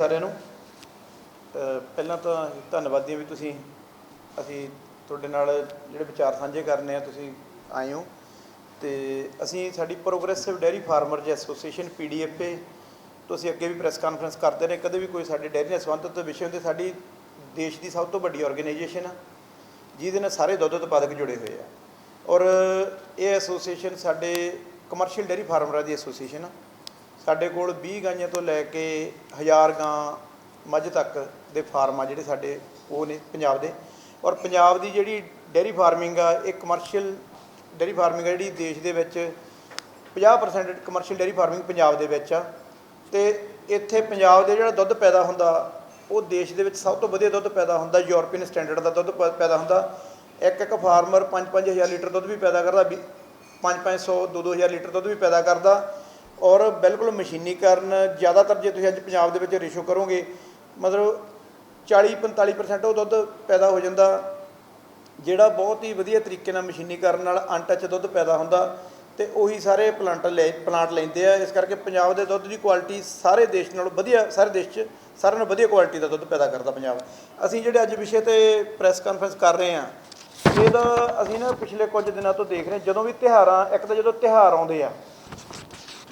ਸਾਰਿਆਂ ਨੂੰ। ਪਹਿਲਾਂ ਤਾਂ ਧੰਨਵਾਦੀ ਹਾਂ ਵੀ ਤੁਸੀਂ, ਅਸੀਂ ਤੁਹਾਡੇ ਨਾਲ ਜਿਹੜੇ ਵਿਚਾਰ ਸਾਂਝੇ ਕਰਨੇ ਆ, ਤੁਸੀਂ ਆਏ ਹੋ। ਤੇ ਅਸੀਂ ਸਾਡੀ progressive dairy farmers association PDFA ਤੁਸੀਂ ਅੱਗੇ ਵੀ ਪ੍ਰੈਸ ਕਾਨਫਰੰਸ ਕਰਦੇ ਰਹੇ। ਕਦੇ ਵੀ ਕੋਈ ਸਾਡੇ ਡੈਰੀ ਨਾਲ ਸੰਬੰਧਿਤ ਵਿਸ਼ੇ ਹੁੰਦੇ, ਸਾਡੀ ਦੇਸ਼ ਦੀ ਸਭ ਤੋਂ ਵੱਡੀ ਆਰਗੇਨਾਈਜੇਸ਼ਨ ਆ, ਜਿਹਦੇ ਨਾਲ ਸਾਰੇ ਦੁੱਧ ਉਤਪਾਦਕ ਜੁੜੇ ਹੋਏ ਆ। ਔਰ ਇਹ ਐਸੋਸੀਏਸ਼ਨ ਸਾਡੇ ਕਮਰਸ਼ੀਅਲ ਡੈਰੀ ਫਾਰਮਰਾਂ ਦੀ ਐਸੋਸੀਏਸ਼ਨ ਆ। ਸਾਡੇ ਕੋਲ 20 ਗਾਈਆਂ ਤੋਂ ਲੈ ਕੇ 1000 ਗਾਂ ਮੱਝ ਤੱਕ ਦੇ ਫਾਰਮ ਆ ਜਿਹੜੇ ਸਾਡੇ, ਉਹ ਨੇ ਪੰਜਾਬ ਦੇ। ਔਰ ਪੰਜਾਬ ਦੀ ਜਿਹੜੀ ਡੇਅਰੀ ਫਾਰਮਿੰਗ ਆ, ਇਹ ਕਮਰਸ਼ੀਅਲ ਡੇਅਰੀ ਫਾਰਮਿੰਗ ਆ ਜਿਹੜੀ ਦੇਸ਼ ਦੇ ਵਿੱਚ 50% ਕਮਰਸ਼ੀਅਲ ਡੇਅਰੀ ਫਾਰਮਿੰਗ ਪੰਜਾਬ ਦੇ ਵਿੱਚ ਆ। ਤੇ ਇੱਥੇ ਪੰਜਾਬ ਦੇ ਜਿਹੜਾ ਦੁੱਧ ਪੈਦਾ ਹੁੰਦਾ, ਉਹ ਦੇਸ਼ ਦੇ ਵਿੱਚ ਸਭ ਤੋਂ ਵਧੀਆ ਦੁੱਧ ਪੈਦਾ ਹੁੰਦਾ, ਯੂਰਪੀਅਨ ਸਟੈਂਡਰਡ ਦਾ ਦੁੱਧ ਪ- ਪੈਦਾ ਹੁੰਦਾ। ਇੱਕ ਇੱਕ ਫਾਰਮਰ 5-5000 ਲੀਟਰ ਦੁੱਧ ਵੀ ਪੈਦਾ ਕਰਦਾ 5-500 2-2000 ਲੀਟਰ ਦੁੱਧ ਵੀ ਪੈਦਾ ਕਰਦਾ। ਔਰ ਬਿਲਕੁਲ ਮਸ਼ੀਨੀਕਰਨ ਜ਼ਿਆਦਾਤਰ ਜੇ ਤੁਸੀਂ ਅੱਜ ਪੰਜਾਬ ਦੇ ਵਿੱਚ ਰੇਸ਼ੋ ਕਰੋਗੇ, ਮਤਲਬ 40-45% ਉਹ ਦੁੱਧ ਪੈਦਾ ਹੋ ਜਾਂਦਾ। ਜਿਹੜਾ ਬਹੁਤ ਹੀ ਵਧੀਆ ਤਰੀਕੇ ਨਾਲ ਮਸ਼ੀਨੀਕਰਨ ਨਾਲ ਅਨਟੱਚ ਦੁੱਧ ਪੈਦਾ ਹੁੰਦਾ ਤੇ ਉਹੀ ਸਾਰੇ ਪਲਾਂਟ ਲੈ ਪਲਾਂਟ ਲੈਂਦੇ ਆ। ਇਸ ਕਰਕੇ ਪੰਜਾਬ ਦੇ ਦੁੱਧ ਦੀ ਕੁਆਲਿਟੀ ਸਾਰੇ ਦੇਸ਼ ਨਾਲੋਂ ਵਧੀਆ, ਸਾਰੇ ਦੇਸ਼ 'ਚ ਸਾਰਿਆਂ ਨਾਲੋਂ ਵਧੀਆ ਕੁਆਲਿਟੀ ਦਾ ਦੁੱਧ ਪੈਦਾ ਕਰਦਾ ਪੰਜਾਬ। ਅਸੀਂ ਜਿਹੜੇ ਅੱਜ ਵਿਸ਼ੇ ਤੇ ਪ੍ਰੈਸ ਕਾਨਫਰੰਸ ਕਰ ਰਹੇ ਆ ਇਹਦਾ ਅਸੀਂ ਨਾ ਪਿਛਲੇ ਕੁਝ ਦਿਨਾਂ ਤੋਂ ਦੇਖ ਰਹੇ ਜਦੋਂ ਵੀ ਤਿਉਹਾਰਾਂ, ਇੱਕ ਤਾਂ ਜਦੋਂ ਤਿਉਹਾਰ ਆਉਂਦੇ ਆ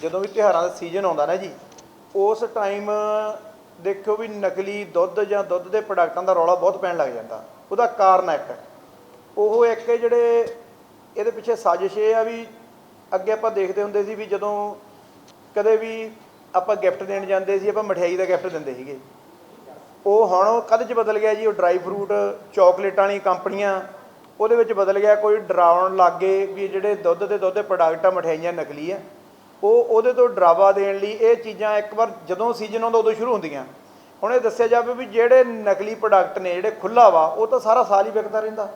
ਜਦੋਂ ਵੀ ਤਿਉਹਾਰਾਂ ਦਾ ਸੀਜ਼ਨ ਆਉਂਦਾ ਨਾ ਜੀ, ਉਸ ਟਾਈਮ ਦੇਖਿਓ ਵੀ ਨਕਲੀ ਦੁੱਧ ਜਾਂ ਦੁੱਧ ਦੇ ਪ੍ਰੋਡਕਟਾਂ ਦਾ ਰੌਲਾ ਬਹੁਤ ਪੈਣ ਲੱਗ ਜਾਂਦਾ। ਉਹਦਾ ਕਾਰਨ ਇੱਕ ਉਹ ਇੱਕ ਜਿਹੜੇ ਇਹਦੇ ਪਿੱਛੇ ਸਾਜ਼ਿਸ਼ ਇਹ ਆ ਵੀ ਅੱਗੇ ਆਪਾਂ ਦੇਖਦੇ ਹੁੰਦੇ ਸੀ ਵੀ ਜਦੋਂ ਕਦੇ ਵੀ ਆਪਾਂ ਗਿਫਟ ਦੇਣ ਜਾਂਦੇ ਸੀ, ਆਪਾਂ ਮਠਿਆਈ ਦਾ ਗਿਫਟ ਦਿੰਦੇ ਸੀਗੇ। ਉਹ ਹੁਣ ਉਹ ਕਦ ਚ ਬਦਲ ਗਿਆ ਜੀ? ਉਹ ਡਰਾਈ ਫਰੂਟ ਚਾਕਲੇਟਾਂ ਵਾਲੀ ਕੰਪਨੀਆਂ, ਉਹਦੇ ਵਿੱਚ ਬਦਲ ਗਿਆ। ਕੋਈ ਡਰਾਉਣ ਲੱਗੇ ਵੀ ਜਿਹੜੇ ਦੁੱਧ ਦੇ ਦੁੱਧ ਦੇ ਪ੍ਰੋਡਕਟ ਆ, ਮਠਿਆਈਆਂ ਨਕਲੀ ਆ। ਉਹ ਉਹਦੇ ਤੋਂ ਡਰਾਵਾ ਦੇਣ ਲਈ ਇਹ ਚੀਜ਼ਾਂ ਇੱਕ ਵਾਰ ਜਦੋਂ ਸੀਜ਼ਨ ਆਉਂਦਾ ਉਦੋਂ ਸ਼ੁਰੂ ਹੁੰਦੀਆਂ। ਹੁਣ ਇਹ ਦੱਸਿਆ ਜਾਵੇ ਵੀ ਜਿਹੜੇ ਨਕਲੀ ਪ੍ਰੋਡਕਟ ਨੇ, ਜਿਹੜੇ ਖੁੱਲਾ ਵਾ, ਉਹ ਤਾਂ ਸਾਰਾ ਸਾਲ ਹੀ ਵਿਕਦਾ ਰਹਿੰਦਾ।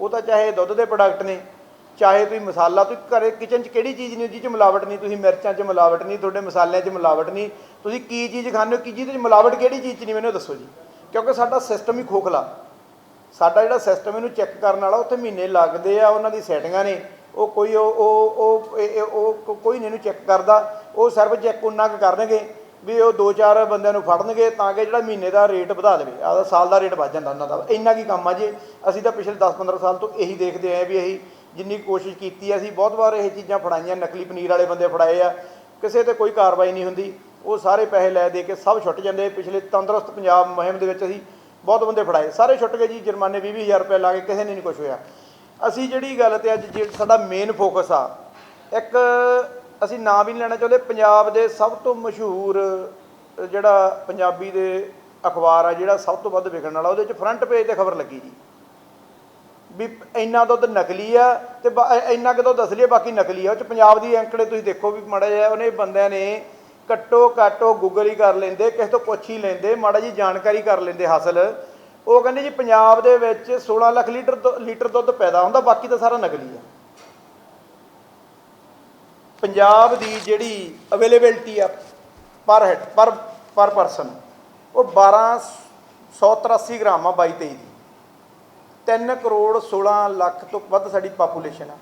ਉਹ ਤਾਂ ਚਾਹੇ ਦੁੱਧ ਦੇ ਪ੍ਰੋਡਕਟ ਨੇ, ਚਾਹੇ ਤੁਸੀਂ ਮਸਾਲਾ, ਤੁਸੀਂ ਘਰੇ ਕਿਚਨ 'ਚ ਕਿਹੜੀ ਚੀਜ਼ ਨਹੀਂ ਜਿਹਦੇ 'ਚ ਮਿਲਾਵਟ ਨਹੀਂ, ਤੁਸੀਂ ਮਿਰਚਾਂ 'ਚ ਮਿਲਾਵਟ ਨਹੀਂ, ਤੁਹਾਡੇ ਮਸਾਲਿਆਂ 'ਚ ਮਿਲਾਵਟ ਨਹੀਂ, ਤੁਸੀਂ ਕੀ ਚੀਜ਼ ਖਾਂਦੇ ਹੋ, ਕੀ ਜਿਹਦੇ 'ਚ ਮਿਲਾਵਟ ਕਿਹੜੀ ਚੀਜ਼ 'ਚ ਨਹੀਂ, ਮੈਨੂੰ ਦੱਸੋ ਜੀ। ਕਿਉਂਕਿ ਸਾਡਾ ਸਿਸਟਮ ਹੀ ਖੋਖਲਾ। ਸਾਡਾ ਜਿਹੜਾ ਸਿਸਟਮ ਇਹਨੂੰ ਚੈੱਕ ਕਰਨ ਵਾਲਾ, ਉੱਥੇ ਮਹੀਨੇ ਲੱਗਦੇ ਆ, ਉਹਨਾਂ ਦੀ ਸੈਟਿੰਗਾਂ ਨੇ। ਉਹ ਕੋਈ ਉਹ ਉਹ ਉਹ ਕੋਈ ਨਹੀਂ ਇਹਨੂੰ ਚੈੱਕ ਕਰਦਾ। ਉਹ ਸਿਰਫ ਚੈੱਕ ਉਹਨਾਂ ਕੁ ਕਰਨਗੇ ਵੀ ਉਹ ਦੋ ਚਾਰ ਬੰਦਿਆਂ ਨੂੰ ਫੜਨਗੇ ਤਾਂ ਕਿ ਜਿਹੜਾ ਮਹੀਨੇ ਦਾ ਰੇਟ ਵਧਾ ਦੇਵੇ। ਆਦਾ ਸਾਲ ਦਾ ਰੇਟ ਵੱਧ ਜਾਂਦਾ ਉਹਨਾਂ ਦਾ। ਇੰਨਾ ਕੀ ਕੰਮ ਆ ਜੀ। ਅਸੀਂ ਤਾਂ ਪਿਛਲੇ 10-15 ਸਾਲ ਤੋਂ ਇਹੀ ਦੇਖਦੇ ਆਏ ਵੀ ਅਸੀਂ ਜਿੰਨੀ ਕੋਸ਼ਿਸ਼ ਕੀਤੀ ਆ, ਅਸੀਂ ਬਹੁਤ ਵਾਰ ਇਹ ਚੀਜ਼ਾਂ ਫੜਾਈਆਂ। ਨਕਲੀ ਪਨੀਰ ਵਾਲੇ ਬੰਦੇ ਫੜਾਏ ਆ। ਕਿਸੇ ਤੇ ਕੋਈ ਕਾਰਵਾਈ ਨਹੀਂ ਹੁੰਦੀ। ਉਹ ਸਾਰੇ ਪੈਸੇ ਲੈ ਦੇ ਕੇ ਸਭ ਛੁੱਟ ਜਾਂਦੇ। ਪਿਛਲੇ ਤੰਦਰੁਸਤ ਪੰਜਾਬ ਮੁਹਿੰਮ ਦੇ ਵਿੱਚ ਅਸੀਂ ਬਹੁਤ ਬੰਦੇ ਫੜਾਏ। ਸਾਰੇ ਛੁੱਟ ਗਏ ਜੀ। ਜੁਰਮਾਨੇ 20-20000 ਰੁਪਏ ਲਾ ਕੇ ਕਿਸੇ ਨੇ ਨਹੀਂ ਕੁਝ ਹੋਇਆ। ਅਸੀਂ ਜਿਹੜੀ ਗੱਲ ਤੇ ਅੱਜ ਜਿਹੜਾ ਸਾਡਾ ਮੇਨ ਫੋਕਸ ਆ, ਇੱਕ ਅਸੀਂ ਨਾਂ ਵੀ ਨਹੀਂ ਲੈਣਾ ਚਾਹੁੰਦੇ, ਪੰਜਾਬ ਦੇ ਸਭ ਤੋਂ ਮਸ਼ਹੂਰ ਜਿਹੜਾ ਪੰਜਾਬੀ ਦੇ ਅਖਬਾਰ ਆ, ਜਿਹੜਾ ਸਭ ਤੋਂ ਵੱਧ ਵਿਕਣ ਵਾਲਾ, ਉਹਦੇ ਚ ਫਰੰਟ ਪੇਜ ਤੇ ਖਬਰ ਲੱਗੀ ਜੀ। ਵੀ ਇੰਨਾ ਦੁੱਧ ਨਕਲੀ ਆ ਤੇ ਬਾ- ਇੰਨਾ ਕੁ ਦੁੱਧ ਅਸਲੀ ਆ, ਬਾਕੀ ਨਕਲੀ ਆ। ਉਹ ਚ ਪੰਜਾਬ ਦੀ ਅੰਕੜੇ ਤੁਸੀਂ ਦੇਖੋ ਵੀ ਮਾੜਾ ਜਿਹਾ, ਉਹਨੇ ਬੰਦਿਆਂ ਨੇ ਕੱਟੋ ਕਾਟੋ ਗੂਗਲ ਹੀ ਕਰ ਲੈਂਦੇ, ਕਿਸੇ ਤੋਂ ਪੁੱਛ ਹੀ ਲੈਂਦੇ, ਮਾੜਾ ਜੀ ਜਾਣਕਾਰੀ ਕਰ ਲੈਂਦੇ ਹਾਸਲ। ਉਹ ਕਹਿੰਦੇ ਜੀ ਪੰਜਾਬ ਦੇ ਵਿੱਚ 16 ਲੱਖ ਲੀਟਰ ਦੁ- ਲੀਟਰ ਦੁੱਧ ਪੈਦਾ ਹੁੰਦਾ, ਬਾਕੀ ਤਾਂ ਸਾਰਾ ਨਕਲੀ ਆ। ਪੰਜਾਬ ਦੀ ਜਿਹੜੀ ਅਵੇਲੇਬਿਲਟੀ ਆ ਪਰ ਹੈਡ ਪਰ ਪਰ ਪਰਸਨ ਉਹ 1283 ਗ੍ਰਾਮ ਆ 22 23 ਦੀ। 3 ਕਰੋੜ 16 ਲੱਖ ਤੋਂ ਵੱਧ ਸਾਡੀ ਪਾਪੂਲੇਸ਼ਨ ਆ,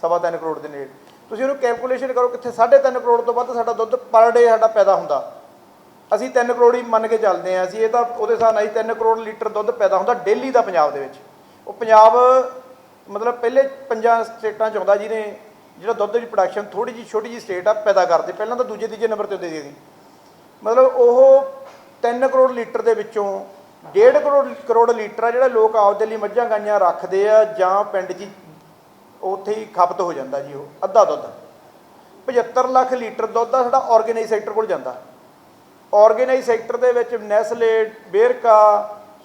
ਸਵਾ ਤਿੰਨ ਕਰੋੜ ਦੇ ਨੇੜੇ। ਤੁਸੀਂ ਉਹਨੂੰ ਕੈਲਕੂਲੇਸ਼ਨ ਕਰੋ ਕਿੱਥੇ 3.5 ਕਰੋੜ ਤੋਂ ਵੱਧ ਸਾਡਾ ਦੁੱਧ ਪਰ ਡੇ ਸਾਡਾ ਪੈਦਾ ਹੁੰਦਾ। ਅਸੀਂ 3 ਕਰੋੜ ਹੀ ਮੰਨ ਕੇ ਚੱਲਦੇ ਆ ਅਸੀਂ, ਇਹ ਤਾਂ ਉਹਦੇ ਹਿਸਾਬ ਨਾਲ ਹੀ 3 ਕਰੋੜ ਲੀਟਰ ਦੁੱਧ ਪੈਦਾ ਹੁੰਦਾ ਡੇਲੀ ਦਾ ਪੰਜਾਬ ਦੇ ਵਿੱਚ। ਉਹ ਪੰਜਾਬ, ਮਤਲਬ ਪਹਿਲੇ ਪੰਜਾਂ ਸਟੇਟਾਂ ਚ ਆਉਂਦਾ ਜਿਹਨੇ, ਜਿਹੜਾ ਦੁੱਧ ਦੀ ਪ੍ਰੋਡਕਸ਼ਨ ਥੋੜੀ ਜਿਹੀ ਛੋਟੀ ਜਿਹੀ ਸਟੇਟ ਆ, ਪੈਦਾ ਕਰਦੇ। ਪਹਿਲਾਂ ਤਾਂ ਦੂਜੇ ਤੀਜੇ ਨੰਬਰ ਤੇ ਹੁੰਦੇ ਸੀ। ਮਤਲਬ ਉਹ 3 ਕਰੋੜ ਲੀਟਰ ਦੇ ਵਿੱਚੋਂ 1.5 ਕਰੋੜ ਕਰੋੜ ਲੀਟਰ ਆ ਜਿਹੜਾ ਲੋਕ ਆਪਦੇ ਲਈ ਮੱਝਾਂ ਗਾਈਆਂ ਰੱਖਦੇ ਆ ਜਾਂ ਪਿੰਡ 'ਚ ਉੱਥੇ ਹੀ ਖਪਤ ਹੋ ਜਾਂਦਾ ਜੀ ਉਹ, ਅੱਧਾ ਦੁੱਧ। 75 ਲੱਖ ਲੀਟਰ ਦੁੱਧ ਦਾ ਸਾਡਾ ਆਰਗੇਨਾਈਜ਼ ਸੈਕਟਰ ਕੋਲ ਜਾਂਦਾ। ਆਰਗੇਨਾਈਜ਼ ਸੈਕਟਰ ਦੇ ਵਿੱਚ ਨੈਸਲੇ ਬੇਰਕਾ,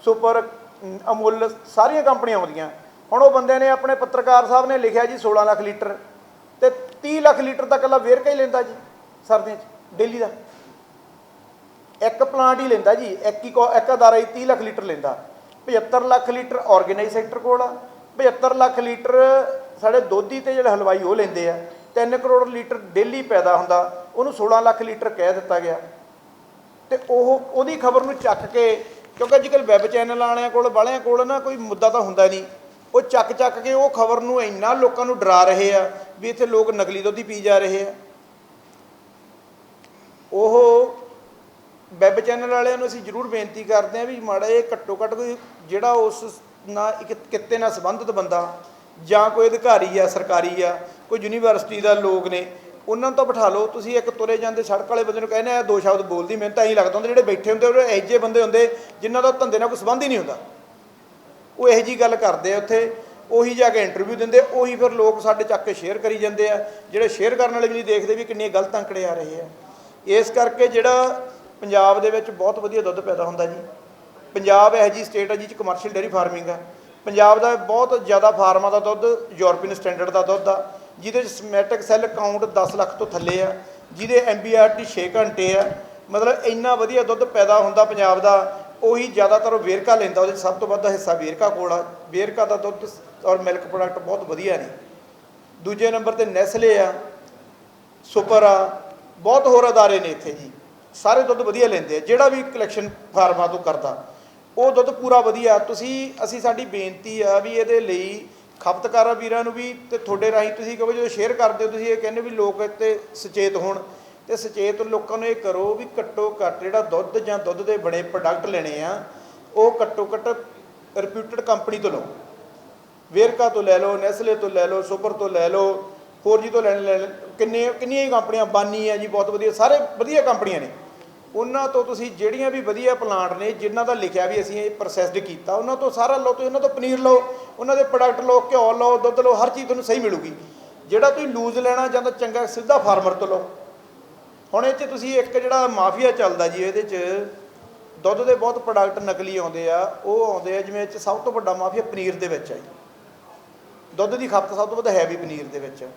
ਸੁਪਰ ਅਮੁੱਲ, ਸਾਰੀਆਂ ਕੰਪਨੀਆਂ ਆਉਂਦੀਆਂ। ਹੁਣ ਉਹ ਬੰਦੇ ਨੇ ਆਪਣੇ ਪੱਤਰਕਾਰ ਸਾਹਿਬ ਨੇ ਲਿਖਿਆ ਜੀ 16 ਲੱਖ ਲੀਟਰ। ਤੇ 30 ਲੱਖ ਲੀਟਰ ਤਾਂ ਇਕੱਲਾ ਵੇਰਕਾ ਹੀ ਲੈਂਦਾ ਜੀ, ਸਰਦੀਆਂ 'ਚ, ਡੇਲੀ ਦਾ। ਇੱਕ ਪਲਾਂਟ ਹੀ ਲੈਂਦਾ ਜੀ, ਇੱਕ ਹੀ ਇੱਕ ਅਦਾਰਾ ਹੀ 30 ਲੱਖ ਲੀਟਰ ਲੈਂਦਾ। 75 ਲੱਖ ਲੀਟਰ ਆਰਗੇਨਾਈਜ਼ ਸੈਕਟਰ ਕੋਲ ਆ। 75 ਲੱਖ ਲੀਟਰ ਸਾਡੇ ਦੋਧੀ ਤੇ ਜਿਹੜੇ ਹਲਵਾਈ ਉਹ ਲੈਂਦੇ ਆ। 3 ਕਰੋੜ ਲੀਟਰ ਡੇਲੀ ਪੈਦਾ ਹੁੰਦਾ। ਉਹਨੂੰ 16 ਲੱਖ ਲੀਟਰ ਕਹਿ ਦਿੱਤਾ ਗਿਆ। ਤੇ ਉਹ ਉਹਦੀ ਖਬਰ ਨੂੰ ਚੱਕ ਕੇ, ਕਿਉਂਕਿ ਅੱਜ ਕੱਲ੍ਹ ਵੈਬ ਚੈਨਲ ਵਾਲਿਆਂ ਕੋਲ ਵਾਲਿਆਂ ਕੋਲ ਨਾ ਕੋਈ ਮੁੱਦਾ ਤਾਂ ਹੁੰਦਾ ਨਹੀਂ। ਉਹ ਚੱਕ ਚੱਕ ਕੇ ਉਹ ਖਬਰ ਨੂੰ ਇੰਨਾ ਲੋਕਾਂ ਨੂੰ ਡਰਾ ਰਹੇ ਆ ਵੀ ਇੱਥੇ ਲੋਕ ਨਕਲੀ ਦੁੱਧ ਹੀ ਪੀ ਜਾ ਰਹੇ ਆ। ਉਹ ਵੈਬ ਚੈਨਲ ਵਾਲਿਆਂ ਨੂੰ ਅਸੀਂ ਜ਼ਰੂਰ ਬੇਨਤੀ ਕਰਦੇ ਹਾਂ ਵੀ ਮਾੜਾ ਇਹ ਘੱਟੋ ਘੱਟ ਕੋਈ ਜਿਹੜਾ ਉਸ ਨਾਲ ਇੱਕ ਕਿੱਤੇ ਨਾਲ ਸੰਬੰਧਿਤ ਬੰਦਾ ਜਾਂ ਕੋਈ ਅਧਿਕਾਰੀ ਆ, ਸਰਕਾਰੀ ਆ, ਕੋਈ ਯੂਨੀਵਰਸਿਟੀ ਦਾ ਲੋਕ ਨੇ ਉਹਨਾਂ ਨੂੰ ਤਾਂ ਬਿਠਾ ਲਓ, ਤੁਸੀਂ ਇੱਕ ਤੁਰੇ ਜਾਂਦੇ ਸੜਕ ਵਾਲੇ ਬੰਦੇ ਨੂੰ ਕਹਿੰਦੇ ਆ ਦੋ ਸ਼ਬਦ ਬੋਲਦੀ, ਮੈਨੂੰ ਤਾਂ ਐਂ ਲੱਗਦਾ ਹੁੰਦਾ ਜਿਹੜੇ ਬੈਠੇ ਹੁੰਦੇ, ਉਹ ਇਹੋ ਜਿਹੇ ਬੰਦੇ ਹੁੰਦੇ ਜਿਨ੍ਹਾਂ ਦਾ ਧੰਦੇ ਨਾਲ ਕੋਈ ਸੰਬੰਧ ਹੀ ਨਹੀਂ ਹੁੰਦਾ। ਉਹ ਇਹੋ ਜੀ ਗੱਲ ਕਰਦੇ ਆ ਉੱਥੇ, ਉਹੀ ਜਾ ਕੇ ਇੰਟਰਵਿਊ ਦਿੰਦੇ, ਉਹੀ ਫਿਰ ਲੋਕ ਸਾਡੇ ਚੱਕ ਕੇ ਸ਼ੇਅਰ ਕਰੀ ਜਾਂਦੇ ਆ, ਜਿਹੜੇ ਸ਼ੇਅਰ ਕਰਨ ਵਾਲੇ ਵੀ ਨਹੀਂ ਦੇਖਦੇ ਵੀ ਕਿੰਨੀਆਂ ਗਲਤ ਅੰਕੜੇ ਆ ਰਹੇ ਆ। ਇਸ ਕਰਕੇ ਜਿਹੜਾ ਪੰਜਾਬ ਦੇ ਵਿੱਚ ਬਹੁਤ ਵਧੀਆ ਦੁੱਧ ਪੈਦਾ ਹੁੰਦਾ ਜੀ। ਪੰਜਾਬ ਇਹੋ ਜੀ ਸਟੇਟ ਹੈ ਜਿਹ 'ਚ ਕਮਰਸ਼ੀਅਲ ਡੇਅਰੀ ਫਾਰਮਿੰਗ ਆ। ਪੰਜਾਬ ਦਾ ਬਹੁਤ ਜ਼ਿਆਦਾ ਫਾਰਮਾਂ ਦਾ ਦੁੱਧ, ਯੂਰਪੀਅਨ ਸਟੈਂਡਰਡ ਦਾ ਦੁੱਧ ਆ। ਜਿਹਦੇ 'ਚ ਸਮੈਟਿਕ ਸੈੱਲ ਕਾਊਂਟ 10 ਲੱਖ ਤੋਂ ਥੱਲੇ ਆ, ਜਿਹਦੇ ਐਮਬੀਆਰਟੀ 6 ਘੰਟੇ ਆ, ਮਤਲਬ ਇੰਨਾ ਵਧੀਆ ਦੁੱਧ ਪੈਦਾ ਹੁੰਦਾ ਪੰਜਾਬ ਦਾ, ਉਹੀ ਜ਼ਿਆਦਾਤਰ ਉਹ ਵੇਰਕਾ ਲੈਂਦਾ, ਉਹਦੇ 'ਚ ਸਭ ਤੋਂ ਵੱਧ ਹਿੱਸਾ ਵੇਰਕਾ ਕੋਲ ਆ। ਵੇਰਕਾ ਦਾ ਦੁੱਧ ਔਰ ਮਿਲਕ ਪ੍ਰੋਡਕਟ ਬਹੁਤ ਵਧੀਆ ਨੇ। ਦੂਜੇ ਨੰਬਰ ਤੇ ਨੈਸਲੇ ਆ, ਸੁਪਰ ਆ, ਬਹੁਤ ਹੋਰ ਅਦਾਰੇ ਨੇ ਇੱਥੇ ਜੀ। ਸਾਰੇ ਦੁੱਧ ਵਧੀਆ ਲੈਂਦੇ ਆ, ਜਿਹੜਾ ਵੀ ਕਲੈਕਸ਼ਨ ਫਾਰਮਾਂ ਤੋਂ ਕਰਦਾ, ਉਹ ਦੁੱਧ ਪੂਰਾ ਵਧੀਆ। ਤੁਸੀਂ, ਅਸੀਂ ਸਾਡੀ ਬੇਨਤੀ ਆ ਵੀ ਇਹਦੇ ਲਈ ਖਪਤਕਾਰਾਂ ਵੀਰਾਂ ਨੂੰ ਵੀ ਤੇ ਤੁਹਾਡੇ ਰਾਹੀਂ ਤੁਸੀਂ ਕਹੋ ਜਦੋਂ ਸ਼ੇਅਰ ਕਰਦੇ ਹੋ, ਤੁਸੀਂ ਇਹ ਕਹਿੰਦੇ ਵੀ ਲੋਕ ਇੱਥੇ ਸੁਚੇਤ ਹੋਣ। ਤੇ ਸੁਚੇਤ ਲੋਕਾਂ ਨੂੰ ਇਹ ਕਰੋ ਵੀ ਘੱਟੋ ਘੱਟ ਜਿਹੜਾ ਦੁੱਧ ਜਾਂ ਦੁੱਧ ਦੇ ਬਣੇ ਪ੍ਰੋਡਕਟ ਲੈਣੇ ਆ, ਉਹ ਘੱਟੋ ਘੱਟ ਰਿਪਿਊਟਡ ਕੰਪਨੀ ਤੋਂ ਲਓ। ਵੇਰਕਾ ਤੋਂ ਲੈ ਲਓ ਨੈਸਲੇ ਤੋਂ ਲੈ ਲਓ ਸੁਪਰ ਤੋਂ ਲੈ ਲਓ 4G ਤੋਂ ਲੈਣ ਲੈ ਕਿੰਨੇ ਕਿੰਨੀਆਂ ਹੀ ਕੰਪਨੀਆਂ ਬਾਨੀ ਆ ਜੀ, ਬਹੁਤ ਵਧੀਆ, ਸਾਰੇ ਵਧੀਆ ਕੰਪਨੀਆਂ ਨੇ। ਉਹਨਾਂ ਤੋਂ ਤੁਸੀਂ ਜਿਹੜੀਆਂ ਵੀ ਵਧੀਆ ਪਲਾਂਟ ਨੇ, ਜਿਨ੍ਹਾਂ ਦਾ ਲਿਖਿਆ ਵੀ ਅਸੀਂ ਇਹ ਪ੍ਰੋਸੈਸਡ ਕੀਤਾ, ਉਹਨਾਂ ਤੋਂ ਸਾਰਾ ਲਓ, ਤੁਸੀਂ ਉਹਨਾਂ ਤੋਂ ਪਨੀਰ ਲਓ, ਉਹਨਾਂ ਦੇ ਪ੍ਰੋਡਕਟ ਲਓ, ਘਿਓ ਲਓ, ਦੁੱਧ ਲਓ, ਹਰ ਚੀਜ਼ ਤੁਹਾਨੂੰ ਸਹੀ ਮਿਲੂਗੀ। ਜਿਹੜਾ ਤੁਸੀਂ ਲੂਜ਼ ਲੈਣਾ ਜਾਂ ਤਾਂ ਚੰਗਾ, ਸਿੱਧਾ ਫਾਰਮਰ ਤੋਂ ਲਓ। ਹੁਣ ਇਹ 'ਚ ਤੁਸੀਂ ਇੱਕ ਜਿਹੜਾ ਮਾਫੀਆ ਚੱਲਦਾ ਜੀ, ਇਹਦੇ 'ਚ ਦੁੱਧ ਦੇ ਬਹੁਤ ਪ੍ਰੋਡਕਟ ਨਕਲੀ ਆਉਂਦੇ ਆ, ਉਹ ਆਉਂਦੇ ਆ, ਜਿਵੇਂ ਇਹ 'ਚ ਸਭ ਤੋਂ ਵੱਡਾ ਮਾਫੀਆ ਪਨੀਰ ਦੇ ਵਿੱਚ ਆ ਜੀ। ਦੁੱਧ ਦੀ ਖਪਤ ਸਭ ਤੋਂ ਵੱਧ ਹੈ ਵੀ ਪਨੀਰ ਦੇ ਵਿੱਚ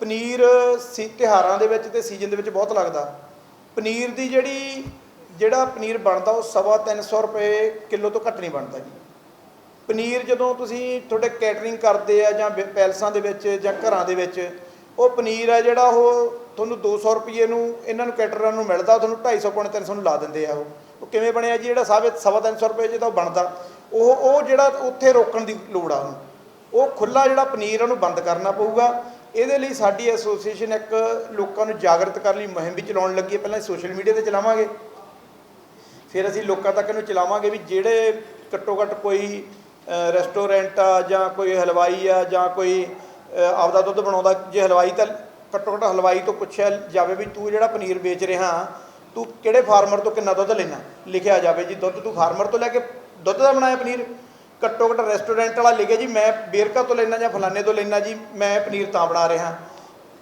ਪਨੀਰ ਸੀ, ਤਿਉਹਾਰਾਂ ਦੇ ਵਿੱਚ ਤੇ ਸੀਜ਼ਨ ਦੇ ਵਿੱਚ ਬਹੁਤ ਲੱਗਦਾ। ਪਨੀਰ ਦੀ ਜਿਹੜੀ, ਜਿਹੜਾ ਪਨੀਰ ਬਣਦਾ ਉਹ ਸਵਾ ਤਿੰਨ ਸੌ ਰੁਪਏ ਕਿਲੋ ਤੋਂ ਘੱਟ ਨਹੀਂ ਬਣਦਾ ਜੀ। ਪਨੀਰ ਜਦੋਂ ਤੁਸੀਂ ਤੁਹਾਡੇ ਕੈਟਰਿੰਗ ਕਰਦੇ ਆ ਜਾਂ ਪੈਲਸਾਂ ਦੇ ਵਿੱਚ ਜਾਂ ਘਰਾਂ ਦੇ ਵਿੱਚ, ਉਹ ਪਨੀਰ ਆ ਜਿਹੜਾ ਉਹ ਤੁਹਾਨੂੰ 200 ਰੁਪਏ ਨੂੰ, ਇਹਨਾਂ ਨੂੰ ਕੈਟਰਾਂ ਨੂੰ ਮਿਲਦਾ, ਤੁਹਾਨੂੰ 250 ਪੌਣੇ 300 ਨੂੰ ਲਾ ਦਿੰਦੇ ਆ ਉਹ। ਉਹ ਕਿਵੇਂ ਬਣਿਆ ਜੀ? ਜਿਹੜਾ ਸਾਵੇ ਸਵਾ ਤਿੰਨ ਸੌ ਰੁਪਏ ਜਿਹਦਾ ਉਹ ਬਣਦਾ। ਉਹ ਉਹ ਜਿਹੜਾ ਉੱਥੇ ਰੋਕਣ ਦੀ ਲੋੜ ਆ ਉਹਨੂੰ। ਉਹ ਖੁੱਲਾ ਜਿਹੜਾ ਪਨੀਰ ਉਹਨੂੰ ਬੰਦ ਕਰਨਾ ਪਊਗਾ। ਇਹਦੇ ਲਈ ਸਾਡੀ ਐਸੋਸੀਏਸ਼ਨ ਇੱਕ ਲੋਕਾਂ ਨੂੰ ਜਾਗਰਤ ਕਰਨ ਲਈ ਮੁਹਿੰਮ ਵੀ ਚਲਾਉਣ ਲੱਗੀ ਹੈ। ਪਹਿਲਾਂ ਸੋਸ਼ਲ ਮੀਡੀਆ ਤੇ ਚਲਾਵਾਂਗੇ। ਫਿਰ ਅਸੀਂ ਲੋਕਾਂ ਤੱਕ ਇਹਨੂੰ ਚਲਾਵਾਂਗੇ ਵੀ ਜਿਹੜੇ ਘੱਟੋ ਘੱਟ ਕੋਈ ਰੈਸਟੋਰੈਂਟ ਆ ਜਾਂ ਕੋਈ ਹਲਵਾਈ ਆ ਜਾਂ ਕੋਈ ਆਪਦਾ ਦੁੱਧ ਬਣਾਉਂਦਾ, ਜੇ ਹਲਵਾਈ ਤਾਂ ਘੱਟੋ ਘੱਟ ਹਲਵਾਈ ਤੋਂ ਪੁੱਛਿਆ ਜਾਵੇ ਵੀ ਤੂੰ ਜਿਹੜਾ ਪਨੀਰ ਵੇਚ ਰਿਹਾ, ਤੂੰ ਕਿਹੜੇ ਫਾਰਮਰ ਤੋਂ ਕਿੰਨਾ ਦੁੱਧ ਲੈਣਾ ਲਿਖਿਆ ਜਾਵੇ ਜੀ, ਦੁੱਧ ਤੂੰ ਫਾਰਮਰ ਤੋਂ ਲੈ ਕੇ ਦੁੱਧ ਦਾ ਬਣਾਇਆ ਪਨੀਰ? ਘੱਟੋ ਘੱਟ ਰੈਸਟੋਰੈਂਟ ਵਾਲਾ ਲਿਖੇ ਜੀ, ਮੈਂ ਬੇਰਕਾ ਤੋਂ ਲੈਣਾ ਜਾਂ ਫਲਾਣੇ ਤੋਂ ਲੈਣਾ ਜੀ, ਮੈਂ ਪਨੀਰ ਤਾਂ ਬਣਾ ਰਿਹਾ।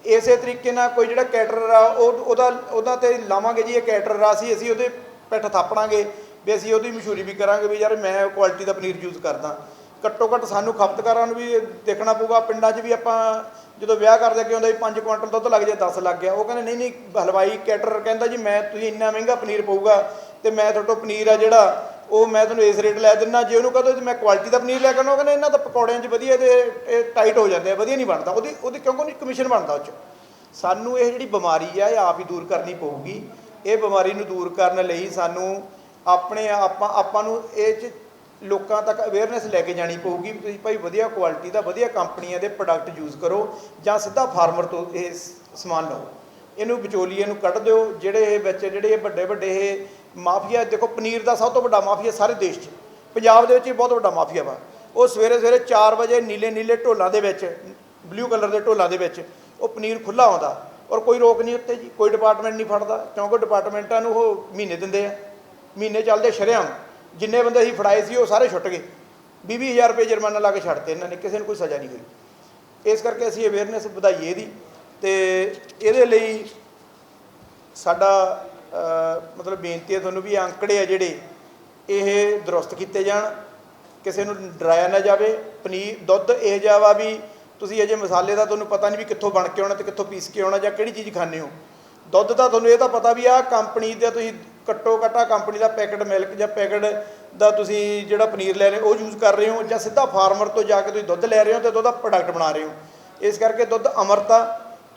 ਇਸੇ ਤਰੀਕੇ ਨਾਲ ਕੋਈ ਜਿਹੜਾ ਕੈਟਰਰ ਆ, ਉਹ, ਉਹਦਾ ਉਹਦਾ ਤੇ ਲਾਵਾਂਗੇ ਜੀ, ਇਹ ਕੈਟਰਰ ਆ ਸੀ ਅਸੀਂ ਉਹਦੇ ਪਿੱਠ ਥਾਪਣਾਂਗੇ, ਵੀ ਅਸੀਂ ਉਹਦੀ ਮਸ਼ਹੂਰੀ ਵੀ ਕਰਾਂਗੇ, ਵੀ ਯਾਰ ਮੈਂ ਕੁਆਲਿਟੀ ਦਾ ਪਨੀਰ ਯੂਜ਼ ਕਰਦਾ। ਘੱਟੋ ਘੱਟ ਸਾਨੂੰ ਖਪਤਕਾਰਾਂ ਨੂੰ ਵੀ ਦੇਖਣਾ ਪਊਗਾ, ਪਿੰਡਾਂ 'ਚ ਵੀ ਆਪਾਂ ਜਦੋਂ ਵਿਆਹ ਕਰਦੇ ਕਿ ਹੁੰਦਾ ਵੀ 5 ਕੁਇੰਟਲ ਦੁੱਧ ਲੱਗ ਜਾਏ 10 ਲੱਗ ਗਿਆ। ਉਹ ਕਹਿੰਦੇ, ਨਹੀਂ ਨਹੀਂ, ਹਲਵਾਈ ਕੈਟਰਰ ਕਹਿੰਦਾ ਜੀ, ਮੈਂ, ਤੁਸੀਂ ਇੰਨਾ ਮਹਿੰਗਾ ਪਨੀਰ ਪਊਗਾ, ਤੇ ਮੈਂ ਤੁਹਾਡੇ ਤੋਂ ਪਨੀਰ ਆ ਜਿਹੜਾ ਉਹ ਮੈਂ ਤੁਹਾਨੂੰ ਇਸ ਰੇਟ ਲੈ ਦਿੰਦਾ, ਜੇ ਉਹਨੂੰ ਕਹਦੋ ਮੈਂ ਕੁਆਲਿਟੀ ਦਾ ਪਨੀਰ ਲੈ ਕੇ ਆਉਣਾ ਉਹ ਕਹਿੰਦਾ ਇਹਨਾਂ ਦਾ ਪਕੌੜਿਆਂ 'ਚ ਵਧੀਆ ਤੇ ਇਹ ਟਾਈਟ ਹੋ ਜਾਂਦੇ ਆ, ਵਧੀਆ ਨਹੀਂ ਬਣਦਾ। ਉਹਦੀ ਉਹਦੀ ਕਿਉਂਕਿ ਉਹਦੀ ਕਮਿਸ਼ਨ ਬਣਦਾ ਉਹ 'ਚ। ਸਾਨੂੰ ਇਹ ਜਿਹੜੀ ਬਿਮਾਰੀ ਆ, ਇਹ ਆਪ ਹੀ ਦੂਰ ਕਰਨੀ ਪਊਗੀ। ਇਹ ਬਿਮਾਰੀ ਨੂੰ ਦੂਰ ਕਰਨ ਲਈ ਸਾਨੂੰ ਆਪਣੇ ਆਪਾਂ ਆਪਾਂ ਨੂੰ ਇਹ 'ਚ ਲੋਕਾਂ ਤੱਕ ਅਵੇਅਰਨੈਸ ਲੈ ਕੇ ਜਾਣੀ ਪਊਗੀ ਵੀ ਤੁਸੀਂ ਭਾਈ ਵਧੀਆ ਕੁਆਲਿਟੀ ਦਾ, ਵਧੀਆ ਕੰਪਨੀਆਂ ਦੇ ਪ੍ਰੋਡਕਟ ਯੂਜ਼ ਕਰੋ ਜਾਂ ਸਿੱਧਾ ਫਾਰਮਰ ਤੋਂ ਇਹ ਸਮਾਨ ਲਓ। ਇਹਨੂੰ ਵਿਚੋਲੀਏ ਨੂੰ ਕੱਢ ਦਿਓ, ਜਿਹੜੇ ਇਹ ਵਿੱਚ, ਜਿਹੜੇ ਇਹ ਵੱਡੇ ਵੱਡੇ ਇਹ ਮਾਫੀਆ, ਦੇਖੋ ਪਨੀਰ ਦਾ ਸਭ ਤੋਂ ਵੱਡਾ ਮਾਫੀਆ ਸਾਰੇ ਦੇਸ਼ 'ਚ। ਪੰਜਾਬ ਦੇ ਵਿੱਚ ਹੀ ਬਹੁਤ ਵੱਡਾ ਮਾਫੀਆ ਵਾ। ਉਹ ਸਵੇਰੇ ਸਵੇਰੇ 4 ਵਜੇ ਨੀਲੇ ਨੀਲੇ ਢੋਲਾਂ ਦੇ ਵਿੱਚ, ਬਲੂ ਕਲਰ ਦੇ ਢੋਲਾਂ ਦੇ ਵਿੱਚ ਉਹ ਪਨੀਰ ਖੁੱਲਾ ਆਉਂਦਾ। ਔਰ ਕੋਈ ਰੋਕ ਨਹੀਂ ਉੱਤੇ ਜੀ, ਕੋਈ ਡਿਪਾਰਟਮੈਂਟ ਨਹੀਂ ਫੜਦਾ, ਕਿਉਂਕਿ ਡਿਪਾਰਟਮੈਂਟਾਂ ਨੂੰ ਉਹ ਮਹੀਨੇ ਦਿੰਦੇ ਆ। ਮਹੀਨੇ ਚੱਲਦੇ ਸ਼ਰੇਆਮ। ਜਿੰਨੇ ਬੰਦੇ ਅਸੀਂ ਫੜਾਏ ਸੀ, ਉਹ ਸਾਰੇ ਛੁੱਟ ਗਏ। 20000 ਰੁਪਏ ਜੁਰਮਾਨਾ ਲਾ ਕੇ ਛੱਡਤੇ ਇਹਨਾਂ ਨੇ, ਕਿਸੇ ਨੂੰ ਕੋਈ ਸਜ਼ਾ ਨਹੀਂ ਹੋਈ। ਇਸ ਕਰਕੇ ਅਸੀਂ ਅਵੇਅਰਨੈਸ ਵਧਾਈਏ ਇਹਦੀ। ਤੇ ਇਹਦੇ ਲਈ ਸਾਡਾ ਮਤਲਬ ਬੇਨਤੀ ਹੈ ਤੁਹਾਨੂੰ ਵੀ ਇਹ ਅੰਕੜੇ ਆ ਜਿਹੜੇ ਇਹ ਦਰੁਸਤ ਕੀਤੇ ਜਾਣ, ਕਿਸੇ ਨੂੰ ਡਰਾਇਆ ਨਾ ਜਾਵੇ, ਪਨੀਰ, ਦੁੱਧ ਇਹ ਜਿਹਾ ਵਾ ਵੀ ਤੁਸੀਂ ਅਜੇ ਮਸਾਲੇ ਦਾ ਤੁਹਾਨੂੰ ਪਤਾ ਨਹੀਂ ਵੀ ਕਿੱਥੋਂ ਬਣ ਕੇ ਆਉਣਾ ਤੇ ਕਿੱਥੋਂ ਪੀਸ ਕੇ ਆਉਣਾ ਜਾਂ ਕਿਹੜੀ ਚੀਜ਼ ਖਾਣੇ ਹੋ। ਦੁੱਧ ਦਾ ਤੁਹਾਨੂੰ ਇਹ ਤਾਂ ਪਤਾ ਵੀ ਆਹ ਕੰਪਨੀ ਦਾ ਤੁਸੀਂ ਘੱਟੋ ਘੱਟਾ ਕੰਪਨੀ ਦਾ ਪੈਕਟ ਮਿਲਕ ਜਾਂ ਪੈਕਟ ਦਾ ਤੁਸੀਂ ਜਿਹੜਾ ਪਨੀਰ ਲੈ ਰਹੇ ਹੋ, ਉਹ ਯੂਜ਼ ਕਰ ਰਹੇ ਹੋ ਜਾਂ ਸਿੱਧਾ ਫਾਰਮਰ ਤੋਂ ਜਾ ਕੇ ਤੁਸੀਂ ਦੁੱਧ ਲੈ ਰਹੇ ਹੋ ਤੇ ਦੁੱਧ ਦਾ ਪ੍ਰੋਡਕਟ ਬਣਾ ਰਹੇ ਹੋ। ਇਸ ਕਰਕੇ ਦੁੱਧ ਅਮਰਤਾ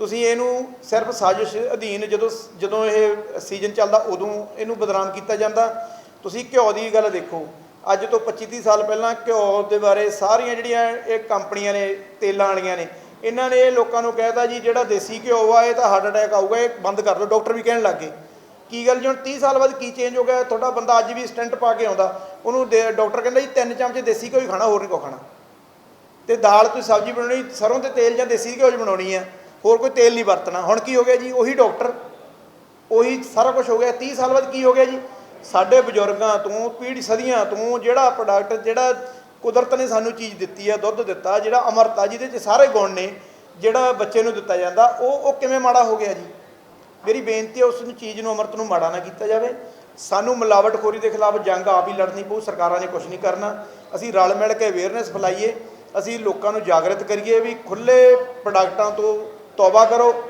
ਤੁਸੀਂ ਇਹਨੂੰ ਸਿਰਫ ਸਾਜ਼ਿਸ਼ ਅਧੀਨ ਜਦੋਂ ਜਦੋਂ ਇਹ ਸੀਜ਼ਨ ਚੱਲਦਾ, ਉਦੋਂ ਇਹਨੂੰ ਬਦਨਾਮ ਕੀਤਾ ਜਾਂਦਾ। ਤੁਸੀਂ ਘਿਓ ਦੀ ਗੱਲ ਦੇਖੋ। ਅੱਜ ਤੋਂ 25 30 ਸਾਲ ਪਹਿਲਾਂ ਘਿਓ ਦੇ ਬਾਰੇ ਸਾਰੀਆਂ ਜਿਹੜੀਆਂ ਇਹ ਕੰਪਨੀਆਂ ਨੇ, ਤੇਲਾਂ ਵਾਲੀਆਂ ਨੇ, ਇਹਨਾਂ ਨੇ ਲੋਕਾਂ ਨੂੰ ਕਹਿਤਾ ਜੀ, ਜਿਹੜਾ ਦੇਸੀ ਘਿਓ ਆ ਇਹ ਤਾਂ ਹਾਰਟ ਅਟੈਕ ਆਊਗਾ, ਇਹ ਬੰਦ ਕਰ ਲਓ ਡਾਕਟਰ ਵੀ ਕਹਿਣ ਲੱਗੇ। ਕੀ ਗੱਲ ਜੀ, ਹੁਣ 30 ਸਾਲ ਬਾਅਦ ਕੀ ਚੇਂਜ ਹੋ ਗਿਆ? ਤੁਹਾਡਾ ਬੰਦਾ ਅੱਜ ਵੀ ਸਟੈਂਟ ਪਾ ਕੇ ਆਉਂਦਾ। ਉਹਨੂੰ ਦੇ- ਡਾਕਟਰ ਕਹਿੰਦਾ ਜੀ, ਤਿੰਨ ਚਮਚੇ ਦੇਸੀ ਘਿਓ ਹੀ ਖਾਣਾ, ਹੋਰ ਨਹੀਂ ਕੋ ਖਾਣਾ। ਤੇ ਦਾਲ ਤੁਸੀਂ ਸਬਜ਼ੀ ਬਣਾਉਣੀ, ਸਰੋਂ ਦੇ ਤੇਲ ਜਾਂ ਦੇਸੀ ਘਿਓ 'ਚ ਬਣਾਉਣੀ ਆ। ਹੋਰ ਕੋਈ ਤੇਲ ਨਹੀਂ ਵਰਤਣਾ। ਹੁਣ ਕੀ ਹੋ ਗਿਆ ਜੀ? ਉਹੀ ਡਾਕਟਰ, ਉਹੀ ਸਾਰਾ ਕੁਝ ਹੋ ਗਿਆ। 30 ਸਾਲ ਬਾਅਦ ਕੀ ਹੋ ਗਿਆ ਜੀ? ਸਾਡੇ ਬਜ਼ੁਰਗਾਂ ਤੋਂ, ਪੀੜ੍ਹੀ ਸਦੀਆਂ ਤੋਂ ਜਿਹੜਾ ਪ੍ਰੋਡਕਟ ਜਿਹੜਾ ਕੁਦਰਤ ਨੇ ਸਾਨੂੰ ਚੀਜ਼ ਦਿੱਤੀ ਆ, ਦੁੱਧ ਦਿੱਤਾ, ਜਿਹੜਾ ਅਮਰਤਾ ਜਿਹਦੇ 'ਚ ਸਾਰੇ ਗੁਣ ਨੇ, ਜਿਹੜਾ ਬੱਚੇ ਨੂੰ ਦਿੱਤਾ ਜਾਂਦਾ, ਉਹ ਉਹ ਕਿਵੇਂ ਮਾੜਾ ਹੋ ਗਿਆ ਜੀ? ਮੇਰੀ ਬੇਨਤੀ ਹੈ ਉਸ ਨੂੰ, ਚੀਜ਼ ਨੂੰ, ਅਮਰਤ ਨੂੰ ਮਾੜਾ ਨਾ ਕੀਤਾ ਜਾਵੇ। ਸਾਨੂੰ ਮਿਲਾਵਟਖੋਰੀ ਦੇ ਖਿਲਾਫ ਜੰਗ ਆਪ ਹੀ ਲੜਨੀ ਪਊ, ਸਰਕਾਰਾਂ ਨੇ ਕੁਝ ਨਹੀਂ ਕਰਨਾ। ਅਸੀਂ ਰਲ ਮਿਲ ਕੇ ਅਵੇਅਰਨੈਸ ਫੈਲਾਈਏ, ਅਸੀਂ ਲੋਕਾਂ ਨੂੰ ਜਾਗਰਤ ਕਰੀਏ ਵੀ ਖੁੱਲੇ ਪ੍ਰੋਡਕਟਾਂ ਤੋਂ ਤੌਬਾ ਕਰੋ,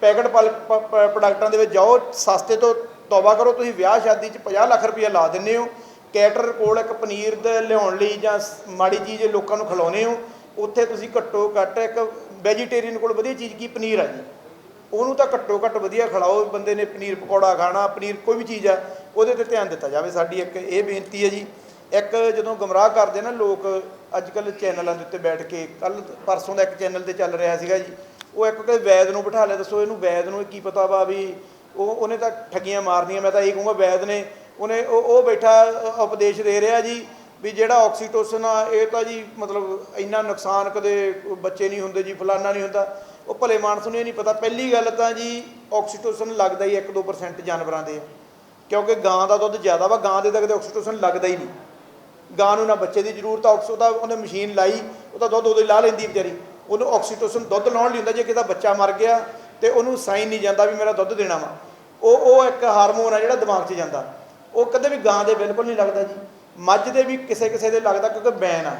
ਪੈਕਟ ਪਲ- ਪ- ਪ੍ਰੋਡਕਟਾਂ ਦੇ ਵਿੱਚ ਜਾਓ, ਸਸਤੇ ਤੋਂ ਤੌਬਾ ਕਰੋ, ਤੁਸੀਂ ਵਿਆਹ ਸ਼ਾਦੀ 'ਚ 50 ਲੱਖ ਰੁਪਏ ਲਾ ਦਿੰਦੇ ਹੋ। ਕੈਟਰ ਕੋਲ ਇੱਕ ਪਨੀਰ ਦੇ ਲਿਆਉਣ ਲਈ ਜਾਂ ਸ- ਮਾੜੀ ਚੀਜ਼ ਲੋਕਾਂ ਨੂੰ ਖਿਲਾਉਂਦੇ ਹੋ, ਉੱਥੇ ਤੁਸੀਂ ਘੱਟੋ ਘੱਟ ਇੱਕ ਵੈਜੀਟੇਰੀਅਨ ਕੋਲ ਵਧੀਆ ਚੀਜ਼ ਕੀ? ਪਨੀਰ ਆ ਜੀ। ਉਹਨੂੰ ਤਾਂ ਘੱਟੋ ਘੱਟ ਵਧੀਆ ਖਿਲਾਓ, ਬੰਦੇ ਨੇ ਪਨੀਰ ਪਕੌੜਾ ਖਾਣਾ, ਪਨੀਰ ਕੋਈ ਵੀ ਚੀਜ਼ ਆ, ਉਹਦੇ ਤੇ ਧਿਆਨ ਦਿੱਤਾ ਜਾਵੇ। ਸਾਡੀ ਇੱਕ ਇਹ ਬੇਨਤੀ ਹੈ ਜੀ, ਇੱਕ ਜਦੋਂ ਗਮਰਾਹ ਕਰਦੇ ਨਾ ਲੋਕ, ਅੱਜ ਕੱਲ ਚੈਨਲਾਂ ਦੇ ਉੱਤੇ ਬੈਠ ਕੇ ਕੱਲ ਪਰਸੋਂ ਦਾ ਇੱਕ ਚੈਨਲ ਤੇ ਚੱਲ ਰਿਹਾ ਸੀਗਾ ਜੀ ਉਹ ਇੱਕ ਕਹਿੰਦੇ ਵੈਦ ਨੂੰ ਬਿਠਾ ਲਿਆ, ਦੱਸੋ ਇਹਨੂੰ ਵੈਦ ਨੂੰ ਕੀ ਪਤਾ ਵਾ ਵੀ ਉਹ ਉਹਨੇ ਤਾਂ ਠੱਗੀਆਂ ਮਾਰਨੀਆਂ, ਮੈਂ ਤਾਂ ਇਹ ਕਹੂੰਗਾ ਵੈਦ ਨੇ, ਉਹਨੇ ਉਹ ਉਹ ਬੈਠਾ ਉਪਦੇਸ਼ ਦੇ ਰਿਹਾ ਜੀ ਵੀ ਜਿਹੜਾ ਆਕਸੀਟੋਸਨ ਆ, ਇਹ ਤਾਂ ਜੀ ਮਤਲਬ ਇੰਨਾ ਨੁਕਸਾਨ ਕਦੇ ਬੱਚੇ ਨਹੀਂ ਹੁੰਦੇ ਜੀ, ਫਲਾਨਾ ਨਹੀਂ ਹੁੰਦਾ। ਉਹ ਭਲੇ ਮਾਨਸ ਨੂੰ ਇਹ ਨਹੀਂ ਪਤਾ, ਪਹਿਲੀ ਗੱਲ ਤਾਂ ਜੀ ਆਕਸੀਟੋਸਨ ਲੱਗਦਾ ਹੀ 1-2% ਜਾਨਵਰਾਂ ਦੇ ਕਿਉਂਕਿ ਗਾਂ ਦਾ ਦੁੱਧ ਜ਼ਿਆਦਾ ਵਾ, ਗਾਂ ਦੇ ਤਾਂ ਕਦੇ ਆਕਸੀਟੋਸਨ ਲੱਗਦਾ ਹੀ ਨਹੀਂ। ਗਾਂ ਨੂੰ ਨਾ ਬੱਚੇ ਦੀ ਜ਼ਰੂਰਤ ਆ, ਆਕਸੋ ਉਹਨੇ ਮਸ਼ੀਨ ਲਾਈ, ਉਹ ਤਾਂ ਦੁੱਧ ਉਦੋਂ ਹੀ ਲਾ ਲੈਂਦੀ ਵਿਚਾਰੀ। ਉਹਨੂੰ ਆਕਸੀਟੋਸਨ ਦੁੱਧ ਲਾਉਣ ਲਈ ਹੁੰਦਾ, ਜੇ ਕਿਤੇ ਬੱਚਾ ਮਰ ਗਿਆ ਤੇ ਉਹਨੂੰ ਸਾਈਨ ਨਹੀਂ ਜਾਂਦਾ ਵੀ ਮੇਰਾ ਦੁੱਧ ਦੇਣਾ ਵਾ। ਉਹ ਉਹ ਇੱਕ ਹਾਰਮੋਨ ਆ ਜਿਹੜਾ ਦਿਮਾਗ 'ਚ ਜਾਂਦਾ। ਉਹ ਕਦੇ ਵੀ ਗਾਂ ਦੇ ਬਿਲਕੁਲ ਨਹੀਂ ਲੱਗਦਾ ਜੀ। ਮੱਝ ਦੇ ਵੀ ਕਿਸੇ ਕਿਸੇ ਦੇ ਲੱਗਦਾ ਕਿਉਂਕਿ ਬੈਨ ਆ।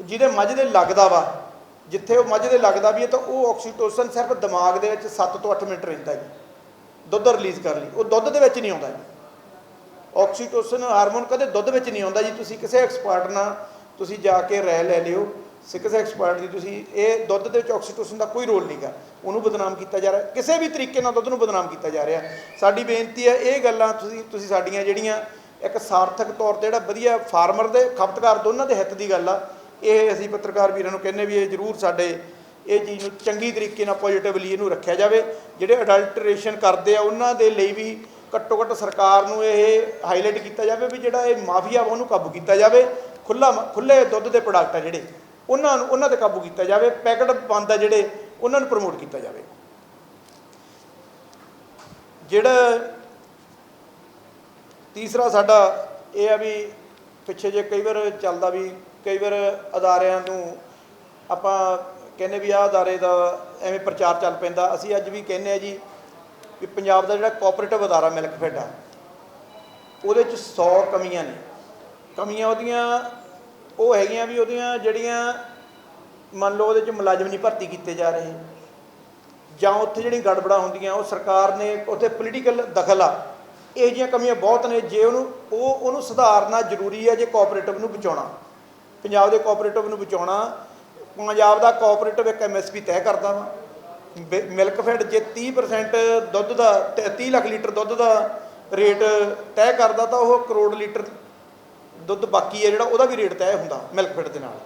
ਜਿਹਦੇ ਮੱਝ ਦੇ ਲੱਗਦਾ ਵਾ, ਜਿੱਥੇ ਉਹ ਮੱਝ ਦੇ ਲੱਗਦਾ ਵੀ ਹੈ ਤਾਂ ਉਹ ਆਕਸੀਟੋਸਨ ਸਿਰਫ ਦਿਮਾਗ ਦੇ ਵਿੱਚ 7 ਤੋਂ 8 ਮਿੰਟ ਰਹਿੰਦਾ ਜੀ। ਦੁੱਧ ਰਿਲੀਜ਼ ਕਰ ਲਈ। ਉਹ ਦੁੱਧ ਦੇ ਵਿੱਚ ਨਹੀਂ ਆਉਂਦਾ ਜੀ। ਆਕਸੀਟੋਸਨ ਹਾਰਮੋਨ ਕਦੇ ਦੁੱਧ ਵਿੱਚ ਨਹੀਂ ਆਉਂਦਾ ਜੀ। ਤੁਸੀਂ ਕਿਸੇ ਐਕਸਪਰਟ ਨਾਲ ਤੁਸੀਂ ਜਾ ਕੇ ਰਹਿ ਲੈ ਲਿਓ। ਸੇ ਐਕਸਪਰਟ ਦੀ ਤੁਸੀਂ, ਇਹ ਦੁੱਧ ਦੇ ਵਿੱਚ ਆਕਸੀਟੋਸਨ ਦਾ ਕੋਈ ਰੋਲ ਨਹੀਂਗਾ। ਉਹਨੂੰ ਬਦਨਾਮ ਕੀਤਾ ਜਾ ਰਿਹਾ। ਕਿਸੇ ਵੀ ਤਰੀਕੇ ਨਾਲ ਦੁੱਧ ਨੂੰ ਬਦਨਾਮ ਕੀਤਾ ਜਾ ਰਿਹਾ। ਸਾਡੀ ਬੇਨਤੀ ਹੈ, ਇਹ ਗੱਲਾਂ ਤੁਸੀਂ ਤੁਸੀਂ ਸਾਡੀਆਂ ਜਿਹੜੀਆਂ ਇੱਕ ਸਾਰਥਕ ਤੌਰ ਤੇ ਜਿਹੜਾ ਵਧੀਆ ਫਾਰਮਰ ਦੇ, ਖਪਤਕਾਰ ਦੋਨਾਂ ਦੇ ਹਿੱਤ ਦੀ ਗੱਲ ਆ। ਇਹ ਅਸੀਂ ਪੱਤਰਕਾਰ ਵੀਰਾਂ ਨੂੰ ਕਹਿੰਦੇ ਵੀ ਇਹ ਜ਼ਰੂਰ ਸਾਡੇ, ਇਹ ਚੀਜ਼ ਨੂੰ ਚੰਗੀ ਤਰੀਕੇ ਨਾਲ ਪੋਜ਼ਿਟਿਵਲੀ ਇਹਨੂੰ ਰੱਖਿਆ ਜਾਵੇ। ਜਿਹੜੇ ਅਡਲਟਰੇਸ਼ਨ ਕਰਦੇ ਆ, ਉਹਨਾਂ ਦੇ ਲਈ ਵੀ ਘੱਟੋ ਘੱਟ ਸਰਕਾਰ ਨੂੰ ਇਹ ਹਾਈਲਾਈਟ ਕੀਤਾ ਜਾਵੇ ਵੀ ਜਿਹੜਾ ਇਹ ਮਾਫੀਆ ਵਾ, ਉਹਨੂੰ ਕਾਬੂ ਕੀਤਾ ਜਾਵੇ। ਖੁੱਲਾ ਖੁੱਲੇ ਦੁੱਧ ਦੇ ਪ੍ਰੋਡਕਟ ਆ ਜਿਹੜੇ। ਉਹਨਾਂ ਨੂੰ ਉਹਨਾਂ ਤੇ ਕਾਬੂ ਕੀਤਾ ਜਾਵੇ, ਪੈਕਟ ਬੰਦ ਆ ਜਿਹੜੇ, ਉਹਨਾਂ ਨੂੰ ਪ੍ਰਮੋਟ ਕੀਤਾ ਜਾਵੇ। ਜਿਹੜਾ ਤੀਸਰਾ ਸਾਡਾ ਇਹ ਆ ਵੀ ਪਿੱਛੇ ਜੇ ਕਈ ਵਾਰ ਚੱਲਦਾ ਵੀ ਕਈ ਵਾਰ ਅਦਾਰਿਆਂ ਨੂੰ ਆਪਾਂ ਕਹਿੰਦੇ ਵੀ ਆਹ ਅਦਾਰੇ ਦਾ ਐਵੇਂ ਪ੍ਰਚਾਰ ਚੱਲ ਪੈਂਦਾ। ਅਸੀਂ ਅੱਜ ਵੀ ਕਹਿੰਦੇ ਆ ਜੀ ਵੀ ਪੰਜਾਬ ਦਾ ਜਿਹੜਾ ਕੋਆਪਰੇਟਿਵ ਅਦਾਰਾ ਮਿਲਕਫੈਡ ਆ, ਉਹਦੇ ਚ 100 ਕਮੀਆਂ ਨੇ। ਕਮੀਆਂ ਉਹਦੀਆਂ ਉਹ ਹੈਗੀਆਂ ਵੀ ਉਹਦੀਆਂ ਜਿਹੜੀਆਂ ਮੰਨ ਲਓ ਉਹਦੇ ਚ ਮੁਲਾਜ਼ਮ ਨਹੀਂ ਭਰਤੀ ਕੀਤੇ ਜਾ ਰਹੇ। ਜਾਂ ਉੱਥੇ ਜਿਹੜੀ ਗੜਬੜਾ ਹੁੰਦੀਆਂ, ਉਹ ਸਰਕਾਰ ਨੇ ਉੱਥੇ ਪੋਲੀਟੀਕਲ ਦਖਲ ਆ। ਇਹ ਜਿਹੀਆਂ ਕਮੀਆਂ ਬਹੁਤ ਨੇ, ਜੇ ਉਹਨੂੰ, ਉਹ, ਉਹਨੂੰ ਸੁਧਾਰਨਾ ਜ਼ਰੂਰੀ ਹੈ ਜੇ ਕੋਆਪਰੇਟਿਵ ਨੂੰ ਬਚਾਉਣਾ। ਪੰਜਾਬ ਦੇ ਕੋਆਪਰੇਟਿਵ ਨੂੰ ਬਚਾਉਣਾ। ਪੰਜਾਬ ਦਾ ਕੋਆਪਰੇਟਿਵ ਇੱਕ ਐਮਐਸਪੀ ਤੈਅ ਕਰਦਾ ਵਾ। ਮਿਲਕ ਫੈਡ ਜੇ 30% ਦੁੱਧ ਦਾ, ਤੇ 30 ਲੱਖ ਲੀਟਰ ਦੁੱਧ ਦਾ ਰੇਟ ਤੈਅ ਕਰਦਾ, ਤਾਂ ਉਹ ਕਰੋੜ ਲੀਟਰ ਦੁੱਧ ਬਾਕੀ ਹੈ ਜਿਹੜਾ ਉਹਦਾ ਵੀ ਰੇਟ ਤੈਅ ਹੁੰਦਾ ਮਿਲਕ ਫੈਡ ਦੇ ਨਾਲ।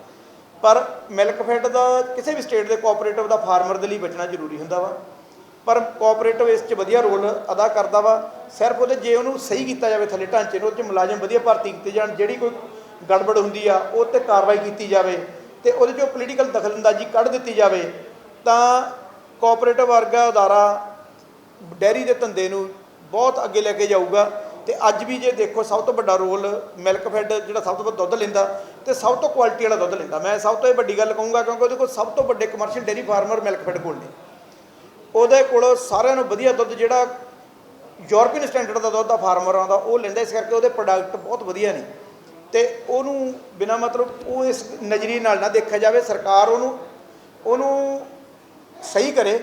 ਪਰ ਮਿਲਕ ਫੈਡ ਦਾ ਕਿਸੇ ਵੀ ਸਟੇਟ ਦੇ ਕੋਆਪਰੇਟਿਵ ਦਾ ਫਾਰਮਰ ਦੇ ਲਈ ਬਚਣਾ ਜ਼ਰੂਰੀ ਹੁੰਦਾ ਵਾ। ਪਰ ਕੋਆਪਰੇਟਿਵ ਇਸ 'ਚ ਵਧੀਆ ਰੋਲ ਅਦਾ ਕਰਦਾ ਵਾ। ਸਿਰਫ ਉਹਦੇ ਜੇ ਉਹਨੂੰ ਸਹੀ ਕੀਤਾ ਜਾਵੇ ਥੱਲੇ ਢਾਂਚੇ ਨੂੰ, ਉਹ 'ਚ ਮੁਲਾਜ਼ਮ ਵਧੀਆ ਭਰਤੀ ਕੀਤੇ ਜਾਣ, ਜਿਹੜੀ ਕੋਈ ਗੜਬੜ ਹੁੰਦੀ ਆ, ਉਹ ਤੇ ਕਾਰਵਾਈ ਕੀਤੀ ਜਾਵੇ ਤੇ ਉਹਦੇ 'ਚੋਂ ਪੋਲੀਟੀਕਲ ਦਖਲਅੰਦਾਜ਼ੀ ਕੱਢ ਦਿੱਤੀ ਜਾਵੇ, ਤਾਂ ਕੋਆਪਰੇਟਿਵ ਵਰਗਾ ਅਦਾਰਾ ਡੈਰੀ ਦੇ ਧੰਦੇ ਨੂੰ ਬਹੁਤ ਅੱਗੇ ਲੈ ਕੇ ਜਾਊਗਾ। ਤੇ ਅੱਜ ਵੀ ਜੇ ਦੇਖੋ ਸਭ ਤੋਂ ਵੱਡਾ ਰੋਲ ਮਿਲਕ ਫੈਡ ਜਿਹੜਾ ਸਭ ਤੋਂ ਵੱਧ ਦੁੱਧ ਲੈਂਦਾ ਤੇ ਸਭ ਤੋਂ ਕੁਆਲਿਟੀ ਵਾਲਾ ਦੁੱਧ ਲੈਂਦਾ। ਮੈਂ ਸਭ ਤੋਂ ਇਹ ਵੱਡੀ ਗੱਲ ਕਹੂੰਗਾ ਕਿਉਂਕਿ ਉਹਦੇ ਕੋਲ ਸਭ ਤੋਂ ਵੱਡੇ commercial dairy farmer milk fed ਕੋਲ ਨੇ। ਉਹਦੇ ਕੋਲ ਸਾਰਿਆਂ ਨੂੰ ਵਧੀਆ ਦੁੱਧ ਜਿਹੜਾ ਯੂਰਪੀਅਨ ਸਟੈਂਡਰਡ ਦਾ ਦੁੱਧ ਦਾ ਫਾਰਮਰ ਆਉਂਦਾ ਉਹ ਲੈਂਦਾ, ਇਸ ਕਰਕੇ ਉਹਦੇ ਪ੍ਰੋਡਕਟ ਬਹੁਤ ਵਧੀਆ ਨੇ। ਤੇ ਉਹਨੂੰ ਬਿਨਾ ਮਤਲਬ ਉਹ ਇਸ ਨਜ਼ਰੀਏ ਨਾਲ ਨਾ ਦੇਖਿਆ ਜਾਵੇ, ਸਰਕਾਰ ਉਹਨੂੰ ਉਹਨੂੰ ਸਹੀ ਕਰੇ,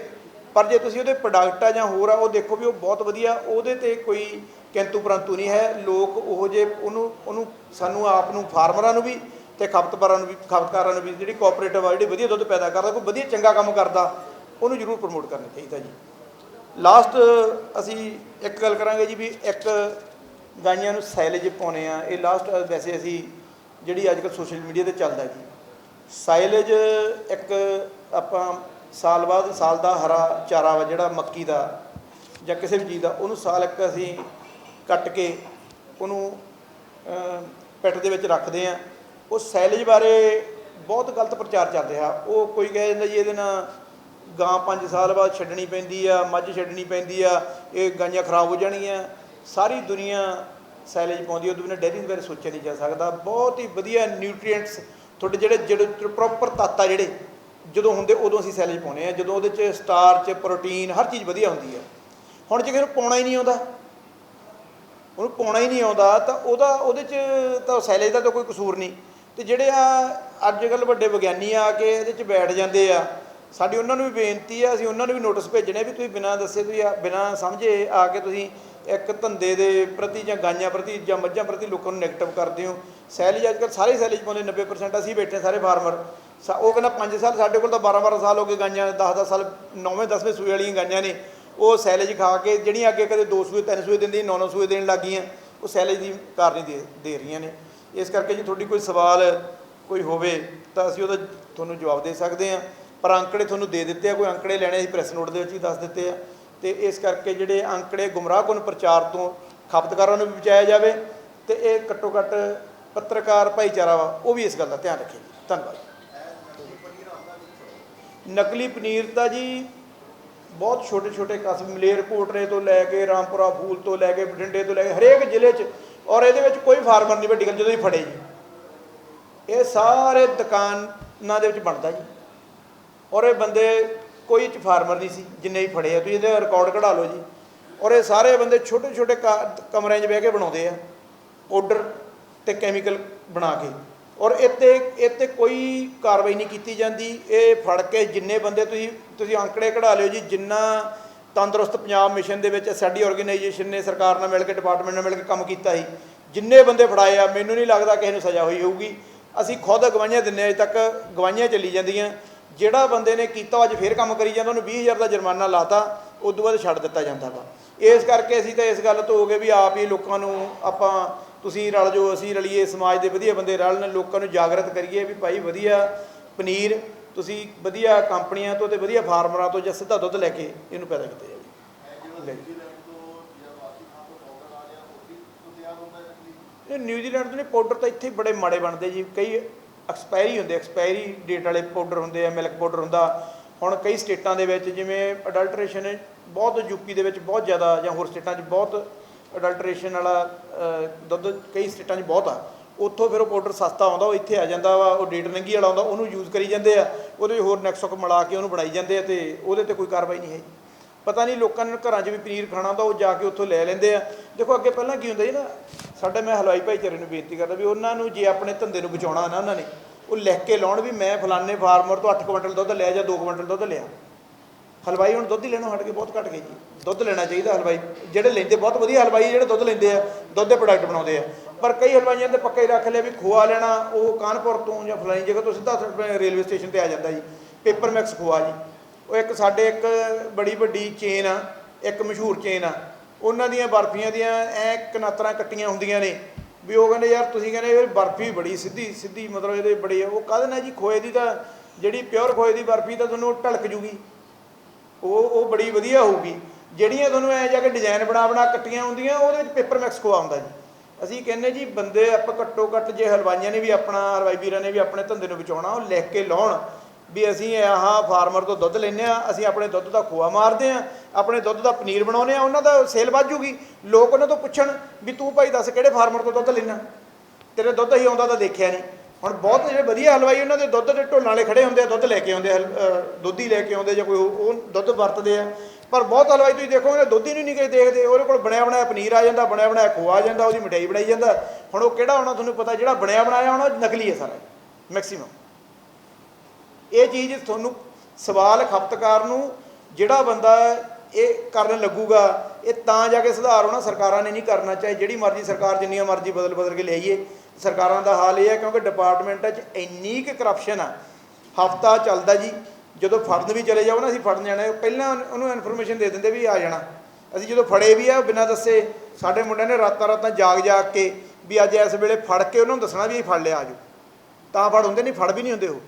ਪਰ ਜੇ ਤੁਸੀਂ ਉਹਦੇ ਪ੍ਰੋਡਕਟ ਆ ਜਾਂ ਹੋਰ ਆ, ਉਹ ਦੇਖੋ ਵੀ ਉਹ ਬਹੁਤ ਵਧੀਆ, ਉਹਦੇ ਤੇ ਕੋਈ ਕਿੰਤੂ ਪਰੰਤੂ ਨਹੀਂ ਹੈ, ਲੋਕ ਉਹ ਜੇ ਉਹਨੂੰ ਉਹਨੂੰ ਸਾਨੂੰ ਆਪ ਨੂੰ ਫਾਰਮਰਾਂ ਨੂੰ ਵੀ ਤੇ ਖਪਤਕਾਰਾਂ ਨੂੰ ਵੀ, ਖਪਤਕਾਰਾਂ ਨੂੰ ਵੀ ਜਿਹੜੀ ਕੋਆਪਰੇਟਿਵ ਆ, ਜਿਹੜੀ ਵਧੀਆ ਦੁੱਧ ਪੈਦਾ ਕਰਦਾ, ਕੋਈ ਵਧੀਆ ਚੰਗਾ ਕੰਮ ਕਰਦਾ, ਉਹਨੂੰ ਜ਼ਰੂਰ ਪ੍ਰਮੋਟ ਕਰਨਾ ਚਾਹੀਦਾ ਜੀ। ਲਾਸਟ ਅਸੀਂ ਇੱਕ ਗੱਲ ਕਰਾਂਗੇ ਜੀ ਵੀ ਇੱਕ ਗਾਈਆਂ ਨੂੰ ਸਾਈਲੇਜ ਪਾਉਣੇ ਆ ਇਹ ਲਾਸਟ ਵੈਸੇ ਅਸੀਂ ਜਿਹੜੀ ਅੱਜ ਕੱਲ੍ਹ ਸੋਸ਼ਲ ਮੀਡੀਆ ਤੇ ਚੱਲਦਾ ਜੀ। ਸਾਈਲੇਜ ਇੱਕ ਆਪਾਂ ਸਾਲ ਬਾਅਦ ਸਾਲ ਦਾ ਹਰਾ ਚਾਰਾ ਵਾ ਜਿਹੜਾ ਮੱਕੀ ਦਾ ਜਾਂ ਕਿਸੇ ਵੀ ਚੀਜ਼ ਦਾ, ਉਹਨੂੰ ਸਾਲ ਇੱਕ ਅਸੀਂ ਕੱਟ ਕੇ ਉਹਨੂੰ ਪਿੱਠ ਦੇ ਵਿੱਚ ਰੱਖਦੇ ਆ ਉਹ ਸੈਲੇਜ ਬਾਰੇ ਬਹੁਤ ਗਲਤ ਪ੍ਰਚਾਰ ਚੱਲ ਰਿਹਾ। ਉਹ ਕੋਈ ਕਹਿ ਜਾਂਦਾ ਜੀ ਇਹਦੇ ਨਾਲ ਗਾਂ 5 ਸਾਲ ਬਾਅਦ ਛੱਡਣੀ ਪੈਂਦੀ ਆ ਮੱਝ ਛੱਡਣੀ ਪੈਂਦੀ ਆ ਇਹ ਗਾਂਆਂ ਖਰਾਬ ਹੋ ਜਾਣਗੀਆਂ। ਸਾਰੀ ਦੁਨੀਆ ਸੈਲੇਜ ਪਾਉਂਦੀ ਆ, ਉਹਦੇ ਬਿਨਾਂ ਡੇਅਰੀ ਦੇ ਬਾਰੇ ਸੋਚਿਆ ਨਹੀਂ ਜਾ ਸਕਦਾ। ਬਹੁਤ ਹੀ ਵਧੀਆ ਨਿਊਟ੍ਰੀਐਂਟਸ ਤੁਹਾਡੇ ਜਿਹੜੇ ਜਿਹੜੇ ਪ੍ਰੋਪਰ ਤੱਤ ਆ ਜਿਹੜੇ ਜਦੋਂ ਹੁੰਦੇ ਉਦੋਂ ਅਸੀਂ ਸੈਲੇਜ ਪਾਉਨੇ ਆ ਜਦੋਂ ਉਹਦੇ ਚ ਸਟਾਰਚ ਪ੍ਰੋਟੀਨ ਹਰ ਚੀਜ਼ ਵਧੀਆ ਹੁੰਦੀ ਆ। ਹੁਣ ਜੇ ਕਿਸੇ ਨੂੰ ਪਾਉਣਾ ਹੀ ਨਹੀਂ ਆਉਂਦਾ ਉਹਨੂੰ ਪਾਉਣਾ ਹੀ ਨਹੀਂ ਆਉਂਦਾ, ਤਾਂ ਉਹਦਾ, ਉਹਦੇ ਚ ਤਾਂ ਸੈਲੇਜ ਦਾ ਤਾਂ ਕੋਈ ਕਸੂਰ ਨਹੀਂ। ਤੇ ਜਿਹੜੇ ਆ, ਅੱਜ ਕੱਲ ਵੱਡੇ ਵਿਗਿਆਨੀ ਆ ਕੇ ਇਹਦੇ ਚ ਬੈਠ ਜਾਂਦੇ ਆ, ਸਾਡੀ ਉਹਨਾਂ ਨੂੰ ਵੀ ਬੇਨਤੀ ਆ, ਅਸੀਂ ਉਹਨਾਂ ਨੂੰ ਵੀ ਨੋਟਿਸ ਭੇਜਣੇ ਵੀ ਤੁਸੀਂ ਬਿਨਾਂ ਦੱਸੇ, ਤੁਸੀਂ ਆ- ਬਿਨਾਂ ਸਮਝੇ ਆ ਕੇ ਤੁਸੀਂ ਇੱਕ ਧੰਦੇ ਦੇ ਪ੍ਰਤੀ ਜਾਂ ਗਾਈਆਂ ਪ੍ਰਤੀ ਜਾਂ ਮੱਝਾਂ ਪ੍ਰਤੀ ਲੋਕਾਂ ਨੂੰ ਨੈਗੇਟਿਵ ਕਰਦੇ ਹੋ। ਸੈਲੇਜ ਅੱਜ ਕੱਲ ਸਾਰੇ ਸੈਲੇਜ ਪਾਉਂਦੇ 90% ਅਸੀਂ ਬੈਠੇ ਸਾਰੇ ਫਾਰਮਰ ਉਹ ਕਹਿੰਦਾ 5 ਸਾਲ ਸਾਡੇ ਕੋਲ ਤਾਂ 12 12 ਸਾਲ ਹੋ ਗਏ ਗਾਈਆਂ 10 10 ਸਾਲ 9ਵੇਂ 10ਵੇਂ ਸੂਏ ਵਾਲੀਆਂ ਗਾਈਆਂ ਨੇ। ਉਹ ਸੈਲੇਜ ਖਾ ਕੇ, ਜਿਹੜੀਆਂ ਅੱਗੇ ਕਦੇ 2 ਸੂਏ 3 ਸੂਏ ਦਿੰਦੀ 9 9 ਸੂਏ ਦੇਣ ਲੱਗ ਗਈਆਂ ਉਹ ਸੈਲੇਜ ਦੀ ਕਾਰਨੀ ਦੇ ਦੇ ਰਹੀਆਂ ਨੇ। ਇਸ ਕਰਕੇ ਜੇ ਤੁਹਾਡੀ ਕੋਈ ਸਵਾਲ ਕੋਈ ਹੋਵੇ, ਤਾਂ ਅਸੀਂ ਉਹਦਾ ਤੁਹਾਨੂੰ ਜਵਾਬ ਦੇ ਸਕਦੇ ਹਾਂ। ਪਰ ਅੰਕੜੇ ਤੁਹਾਨੂੰ ਦੇ ਦਿੱਤੇ ਆ, ਕੋਈ ਅੰਕੜੇ ਲੈਣੇ ਅਸੀਂ ਪ੍ਰੈਸ ਨੋਟ ਦੇ ਵਿੱਚ ਹੀ ਦੱਸ ਦਿੱਤੇ ਆ। ਤੇ ਇਸ ਕਰਕੇ ਜਿਹੜੇ ਅੰਕੜੇ ਗੁੰਮਰਾਹਕੁਨ ਪ੍ਰਚਾਰ ਤੋਂ ਖਪਤਕਾਰਾਂ ਨੂੰ ਵੀ ਬਚਾਇਆ ਜਾਵੇ, ਤੇ ਇਹ ਘੱਟੋ ਘੱਟ ਪੱਤਰਕਾਰ ਭਾਈਚਾਰਾ ਵਾ, ਉਹ ਵੀ ਇਸ ਗੱਲ ਦਾ ਧਿਆਨ ਰੱਖੇ। ਧੰਨਵਾਦ। ਨਕਲੀ ਪਨੀਰ ਦਾ ਜੀ ਬਹੁਤ ਛੋਟੇ ਛੋਟੇ ਕਸਬੇ ਮਲੇਰਕੋਟਲੇ ਤੋਂ ਲੈ ਕੇ ਰਾਮਪੁਰਾ ਫੂਲ ਤੋਂ ਲੈ ਕੇ ਬਠਿੰਡੇ ਤੋਂ ਲੈ ਕੇ ਹਰੇਕ ਜ਼ਿਲ੍ਹੇ 'ਚ, ਔਰ ਇਹਦੇ ਵਿੱਚ ਕੋਈ ਫਾਰਮਰ ਨਹੀਂ ਵੱਡੀ ਗੱਲ, ਜਦੋਂ ਹੀ ਫੜੇ ਜੀ। ਇਹ ਸਾਰੇ ਦੁਕਾਨਾਂ ਦੇ ਵਿੱਚ ਬਣਦਾ ਜੀ। ਔਰ ਇਹ ਬੰਦੇ ਕੋਈ ਚ ਫਾਰਮਰ ਨਹੀਂ ਸੀ, ਜਿੰਨੇ ਹੀ ਫੜੇ ਆ, ਤੁਸੀਂ ਇਹਦੇ ਰਿਕਾਰਡ ਕਢਾ ਲਓ ਜੀ। ਔਰ ਇਹ ਸਾਰੇ ਬੰਦੇ ਛੋਟੇ ਛੋਟੇ ਕਾ- ਕਮਰਿਆਂ 'ਚ ਬਹਿ ਕੇ ਬਣਾਉਂਦੇ ਆ ਪਾਊਡਰ ਤੇ ਕੈਮੀਕਲ ਬਣਾ ਕੇ। ਔਰ ਇੱਥੇ ਇੱਥੇ ਕੋਈ ਕਾਰਵਾਈ ਨਹੀਂ ਕੀਤੀ ਜਾਂਦੀ। ਇਹ ਫੜ ਕੇ ਜਿੰਨੇ ਬੰਦੇ ਤੁਸੀਂ ਤੁਸੀਂ ਅੰਕੜੇ ਕਢਾ ਲਿਓ ਜੀ ਜਿੰਨਾ ਤੰਦਰੁਸਤ ਪੰਜਾਬ ਮਿਸ਼ਨ ਦੇ ਵਿੱਚ ਸਾਡੀ ਆਰਗੇਨਾਈਜੇਸ਼ਨ ਨੇ ਸਰਕਾਰ ਨਾਲ ਮਿਲ ਕੇ ਡਿਪਾਰਟਮੈਂਟ ਨਾਲ ਮਿਲ ਕੇ ਕੰਮ ਕੀਤਾ ਸੀ ਜਿੰਨੇ ਬੰਦੇ ਫੜਾਏ ਆ ਮੈਨੂੰ ਨਹੀਂ ਲੱਗਦਾ ਕਿਸੇ ਨੂੰ ਸਜ਼ਾ ਹੋਈ ਹੋਊਗੀ। ਅਸੀਂ ਖੁਦ ਗਵਾਹੀਆਂ ਦਿੰਨੇ ਆ, ਅਜੇ ਤੱਕ ਗਵਾਹੀਆਂ ਚੱਲੀ ਜਾਂਦੀਆਂ। ਜਿਹੜਾ ਬੰਦੇ ਨੇ ਕੀਤਾ ਉਹ ਅੱਜ ਫੇਰ ਕੰਮ ਕਰੀ ਜਾਂਦਾ ਉਹਨੂੰ 20000 ਦਾ ਜੁਰਮਾਨਾ ਲਾਤਾ ਉਸ ਤੋਂ ਬਾਅਦ ਛੱਡ ਦਿੱਤਾ ਜਾਂਦਾ ਵਾ। ਇਸ ਕਰਕੇ ਅਸੀਂ ਤਾਂ ਇਸ ਗੱਲ ਤੋਂ ਹੋ ਗਏ ਵੀ ਆਪ ਹੀ ਲੋਕਾਂ ਨੂੰ ਆਪਾਂ ਤੁਸੀਂ ਰਲ ਜੋ, ਅਸੀਂ ਰਲੀਏ, ਸਮਾਜ ਦੇ ਵਧੀਆ ਬੰਦੇ ਰਲਣ, ਲੋਕਾਂ ਨੂੰ ਜਾਗਰਤ ਕਰੀਏ ਵੀ ਭਾਈ ਵਧੀਆ ਪਨੀਰ, ਤੁਸੀਂ ਵਧੀਆ ਕੰਪਨੀਆਂ ਤੋਂ ਤੇ ਵਧੀਆ ਫਾਰਮਰਾਂ ਤੋਂ ਜਾਂ ਸਿੱਧਾ ਦੁੱਧ ਲੈ ਕੇ ਇਹਨੂੰ ਪੈਦਾ ਕੀਤਾ ਜਾਵੇ। ਇਹ ਨਿਊਜ਼ੀਲੈਂਡ ਤੋਂ ਨਹੀਂ, ਪਾਊਡਰ ਤਾਂ ਇੱਥੇ ਬੜੇ ਮਾੜੇ ਬਣਦੇ ਜੀ। ਕਈ ਐਕਸਪਾਇਰੀ ਹੁੰਦੇ, ਐਕਸਪਾਇਰੀ ਡੇਟ ਵਾਲੇ ਪਾਊਡਰ ਹੁੰਦੇ ਆ, ਮਿਲਕ ਪਾਊਡਰ ਹੁੰਦਾ। ਹੁਣ ਕਈ ਸਟੇਟਾਂ ਦੇ ਵਿੱਚ ਜਿਵੇਂ ਅਡਲਟਰੇਸ਼ਨ ਬਹੁਤ ਯੂਪੀ ਦੇ ਵਿੱਚ ਬਹੁਤ ਜ਼ਿਆਦਾ ਜਾਂ ਹੋਰ ਸਟੇਟਾਂ 'ਚ ਬਹੁਤ ਅਡਲਟਰੇਸ਼ਨ ਵਾਲਾ ਦੁੱਧ ਕਈ ਸਟੇਟਾਂ 'ਚ ਬਹੁਤ ਆ। ਉੱਥੋਂ ਫਿਰ ਉਹ ਪਾਊਡਰ ਸਸਤਾ ਆਉਂਦਾ, ਉਹ ਇੱਥੇ ਆ ਜਾਂਦਾ ਵਾ, ਉਹ ਡੇਟ ਨੰਗੀ ਵਾਲਾ ਆਉਂਦਾ, ਉਹਨੂੰ ਯੂਜ਼ ਕਰੀ ਜਾਂਦੇ ਆ। ਉਹਦੇ 'ਚ ਹੋਰ ਨੈਕਸੋਕ ਮਿਲਾ ਕੇ ਉਹਨੂੰ ਬਣਾਈ ਜਾਂਦੇ ਆ ਤੇ ਉਹਦੇ ਤੇ ਕੋਈ ਕਾਰਵਾਈ ਨਹੀਂ ਹੈ ਪਤਾ ਨਹੀਂ ਲੋਕਾਂ ਨੇ ਘਰਾਂ 'ਚ ਵੀ ਪਨੀਰ ਖਾਣਾ ਹੁੰਦਾ, ਉਹ ਜਾ ਕੇ ਉੱਥੋਂ ਲੈ ਲੈਂਦੇ ਆ। ਦੇਖੋ, ਅੱਗੇ ਪਹਿਲਾਂ ਕੀ ਹੁੰਦਾ ਸੀ ਨਾ, ਸਾਡਾ ਮੈਂ ਹਲਵਾਈ ਭਾਈਚਾਰੇ ਨੂੰ ਬੇਨਤੀ ਕਰਦਾ ਵੀ ਉਹਨਾਂ ਨੂੰ ਜੇ ਆਪਣੇ ਧੰਦੇ ਨੂੰ ਬਚਾਉਣਾ ਨਾ ਉਹਨਾਂ ਨੇ, ਉਹ ਲਿਖ ਕੇ ਲਾਉਣ ਵੀ ਮੈਂ ਫਲਾਣੇ ਫਾਰਮਰ ਤੋਂ 8 ਕੁਇੰਟਲ ਦੁੱਧ ਲਿਆ ਜਾਂ 2 ਕੁਇੰਟਲ ਦੁੱਧ ਲਿਆ। ਹਲਵਾਈ ਹੁਣ ਦੁੱਧ ਹੀ ਲੈਣੋਂ ਹਟ ਕੇ ਬਹੁਤ ਘਟ ਗਏ ਜੀ। ਦੁੱਧ ਲੈਣਾ ਚਾਹੀਦਾ ਹਲਵਾਈ। ਜਿਹੜੇ ਲੈਂਦੇ, ਬਹੁਤ ਵਧੀਆ ਹਲਵਾਈ ਜਿਹੜੇ ਦੁੱਧ ਲੈਂਦੇ ਆ, ਦੁੱਧ ਦੇ ਪ੍ਰੋਡਕਟ ਬਣਾਉਂਦੇ ਆ। ਪਰ ਕਈ ਹਲਵਾਈਆਂ ਦੇ ਪੱਕਾ ਹੀ ਰੱਖ ਲਿਆ ਵੀ ਖੋਆ ਲੈਣਾ, ਉਹ ਕਾਨਪੁਰ ਤੋਂ ਜਾਂ ਫਲਾਣੀ ਜਗ੍ਹਾ ਤੋਂ ਸਿੱਧਾ ਰੇਲਵੇ ਸਟੇਸ਼ਨ ਤੇ ਆ ਜਾਂਦਾ ਜੀ, ਪੇਪਰ ਮੈਕਸ ਖੋਆ ਜੀ। ਉਹ ਇੱਕ ਸਾਡੇ ਇੱਕ ਬੜੀ ਵੱਡੀ ਚੇਨ ਆ, ਇੱਕ ਮਸ਼ਹੂਰ ਚੇਨ ਆ। ਉਹਨਾਂ ਦੀਆਂ ਬਰਫੀਆਂ ਦੀਆਂ ਐ ਕਨਾਤਰਾਂ ਕੱਟੀਆਂ ਹੁੰਦੀਆਂ ਨੇ, ਵੀ ਉਹ ਕਹਿੰਦੇ, ਯਾਰ ਤੁਸੀਂ ਕਹਿੰਦੇ ਇਹ ਬਰਫੀ ਬੜੀ ਸਿੱਧੀ ਸਿੱਧੀ ਮਤਲਬ ਇਹਦੇ ਬੜੀ ਉਹ ਕਾਹਦੇ ਨਾਲ ਜੀ, ਖੋਏ ਦੀ ਤਾਂ ਜਿਹੜੀ ਪਿਓਰ ਖੋਏ ਦੀ ਬਰਫੀ ਤਾਂ ਤੁਹਾਨੂੰ ਢਲਕ ਜੂਗੀ। ਉਹ ਉਹ ਬੜੀ ਵਧੀਆ ਹੋਊਗੀ। ਜਿਹੜੀਆਂ ਤੁਹਾਨੂੰ ਐ ਜਾ ਕੇ ਡਿਜ਼ਾਈਨ ਬਣਾ ਬਣਾ ਕੱਟੀਆਂ ਹੁੰਦੀਆਂ, ਉਹਦੇ ਵਿੱਚ ਪੇਪਰ ਮੈਕਸ ਖੋਆ ਆਉਂਦਾ ਜੀ। ਅਸੀਂ ਕਹਿੰਨੇ ਜੀ, ਬੰਦੇ ਆਪਾਂ ਘੱਟੋ ਘੱਟ ਜੇ ਹਲਵਾਈਆਂ ਨੇ ਵੀ ਆਪਣਾ, ਹਲਵਾਈ ਵੀਰਾਂ ਨੇ ਵੀ ਆਪਣੇ ਧੰਦੇ ਨੂੰ ਬਚਾਉਣਾ ਉਹ ਲਿਖ ਕੇ ਲਾਉਣ ਵੀ ਅਸੀਂ ਆਹ ਫਾਰਮਰ ਤੋਂ ਦੁੱਧ ਲੈਨੇ ਆ ਅਸੀਂ ਆਪਣੇ ਦੁੱਧ ਦਾ ਖੋਆ ਮਾਰਦੇ ਆ ਆਪਣੇ ਦੁੱਧ ਦਾ ਪਨੀਰ ਬਣਾਉਨੇ ਆ ਉਹਨਾਂ ਦਾ ਸੇਲ ਵੱਧ ਜੂਗੀ। ਲੋਕ ਉਹਨਾਂ ਤੋਂ ਪੁੱਛਣ ਵੀ ਤੂੰ ਭਾਈ ਦੱਸ ਕਿਹੜੇ ਫਾਰਮਰ ਤੋਂ ਦੁੱਧ ਲੈਣਾ ਤੇਰੇ ਦੁੱਧ ਅਸੀਂ ਆਉਂਦਾ ਤਾਂ ਦੇਖਿਆ ਨਹੀਂ। ਹੁਣ ਬਹੁਤ ਜਿਹੜੇ ਵਧੀਆ ਹਲਵਾਈ, ਉਹਨਾਂ ਦੇ ਦੁੱਧ ਦੇ ਢੋਲਾਂ ਵਾਲੇ ਖੜੇ ਹੁੰਦੇ ਆ, ਦੁੱਧ ਲੈ ਕੇ ਆਉਂਦੇ ਆ, ਹਲ- ਦੁੱਧ ਹੀ ਲੈ ਕੇ ਆਉਂਦੇ ਜਾਂ ਕੋਈ ਉਹ ਦੁੱਧ ਵਰਤਦੇ ਆ। ਪਰ ਬਹੁਤ ਹਲਵਾਈ ਤੁਸੀਂ ਦੇਖੋ ਦੇਖੋਗੇ ਦੁੱਧ ਹੀ ਨਹੀਂ ਨਿਕਲੇ ਦੇਖਦੇ, ਉਹਦੇ ਕੋਲ ਬਣਿਆ ਬਣਾਇਆ ਪਨੀਰ ਆ ਜਾਂਦਾ, ਬਣਿਆ ਬਣਾਇਆ ਖੋਆ ਆ ਜਾਂਦਾ, ਉਹਦੀ ਮਠਿਆਈ ਬਣਾਈ ਜਾਂਦਾ। ਹੁਣ ਉਹ ਕਿਹੜਾ ਹੋਣਾ ਤੁਹਾਨੂੰ ਪਤਾ, ਜਿਹੜਾ ਬਣਿਆ ਬਣਾਇਆ ਹੋਣਾ ਨਕਲੀ ਹੈ ਸਾਰਾ ਮੈਕਸਿਮਮ ਇਹ ਚੀਜ਼ ਤੁਹਾਨੂੰ ਸਵਾਲ ਖਪਤਕਾਰ ਨੂੰ ਜਿਹੜਾ ਬੰਦਾ ਇਹ ਕਰਨ ਲੱਗੂਗਾ, ਇਹ ਤਾਂ ਜਾ ਕੇ ਸੁਧਾਰ ਹੋਣਾ ਸਰਕਾਰਾਂ ਨੇ ਨਹੀਂ ਕਰਨਾ, ਚਾਹੇ ਜਿਹੜੀ ਮਰਜ਼ੀ ਸਰਕਾਰ ਜਿੰਨੀਆਂ ਮਰਜ਼ੀ ਬਦਲ ਬਦਲ ਕੇ ਲਿਆਈਏ। ਸਰਕਾਰਾਂ ਦਾ ਹਾਲ ਇਹ ਹੈ ਕਿਉਂਕਿ ਡਿਪਾਰਟਮੈਂਟਾਂ 'ਚ ਇੰਨੀ ਕੁ ਕਰਪਸ਼ਨ ਆ। ਹਫਤਾ ਚੱਲਦਾ ਜੀ, ਜਦੋਂ ਫੜਨ ਵੀ ਚਲੇ ਜਾਓ ਨਾ, ਅਸੀਂ ਫੜਨ ਜਾਣਾ। ਪਹਿਲਾਂ ਉਹਨੂੰ ਇਨਫੋਰਮੇਸ਼ਨ ਦੇ ਦਿੰਦੇ ਵੀ ਆ ਜਾਣਾ। ਅਸੀਂ ਜਦੋਂ ਫੜੇ ਵੀ ਆ ਬਿਨਾਂ ਦੱਸੇ ਸਾਡੇ ਮੁੰਡਿਆਂ ਨੇ ਰਾਤਾਂ ਰਾਤਾਂ ਜਾਗ ਜਾਗ ਕੇ ਵੀ ਅੱਜ ਇਸ ਵੇਲੇ ਫੜ ਕੇ ਉਹਨਾਂ ਨੂੰ ਦੱਸਣਾ ਵੀ ਇਹ ਫੜ ਲਿਆ ਆਜੋ ਤਾਂ ਫੜ ਹੁੰਦੇ ਨਹੀਂ, ਫੜ ਵੀ ਨਹੀਂ ਹੁੰਦੇ ਉਹ।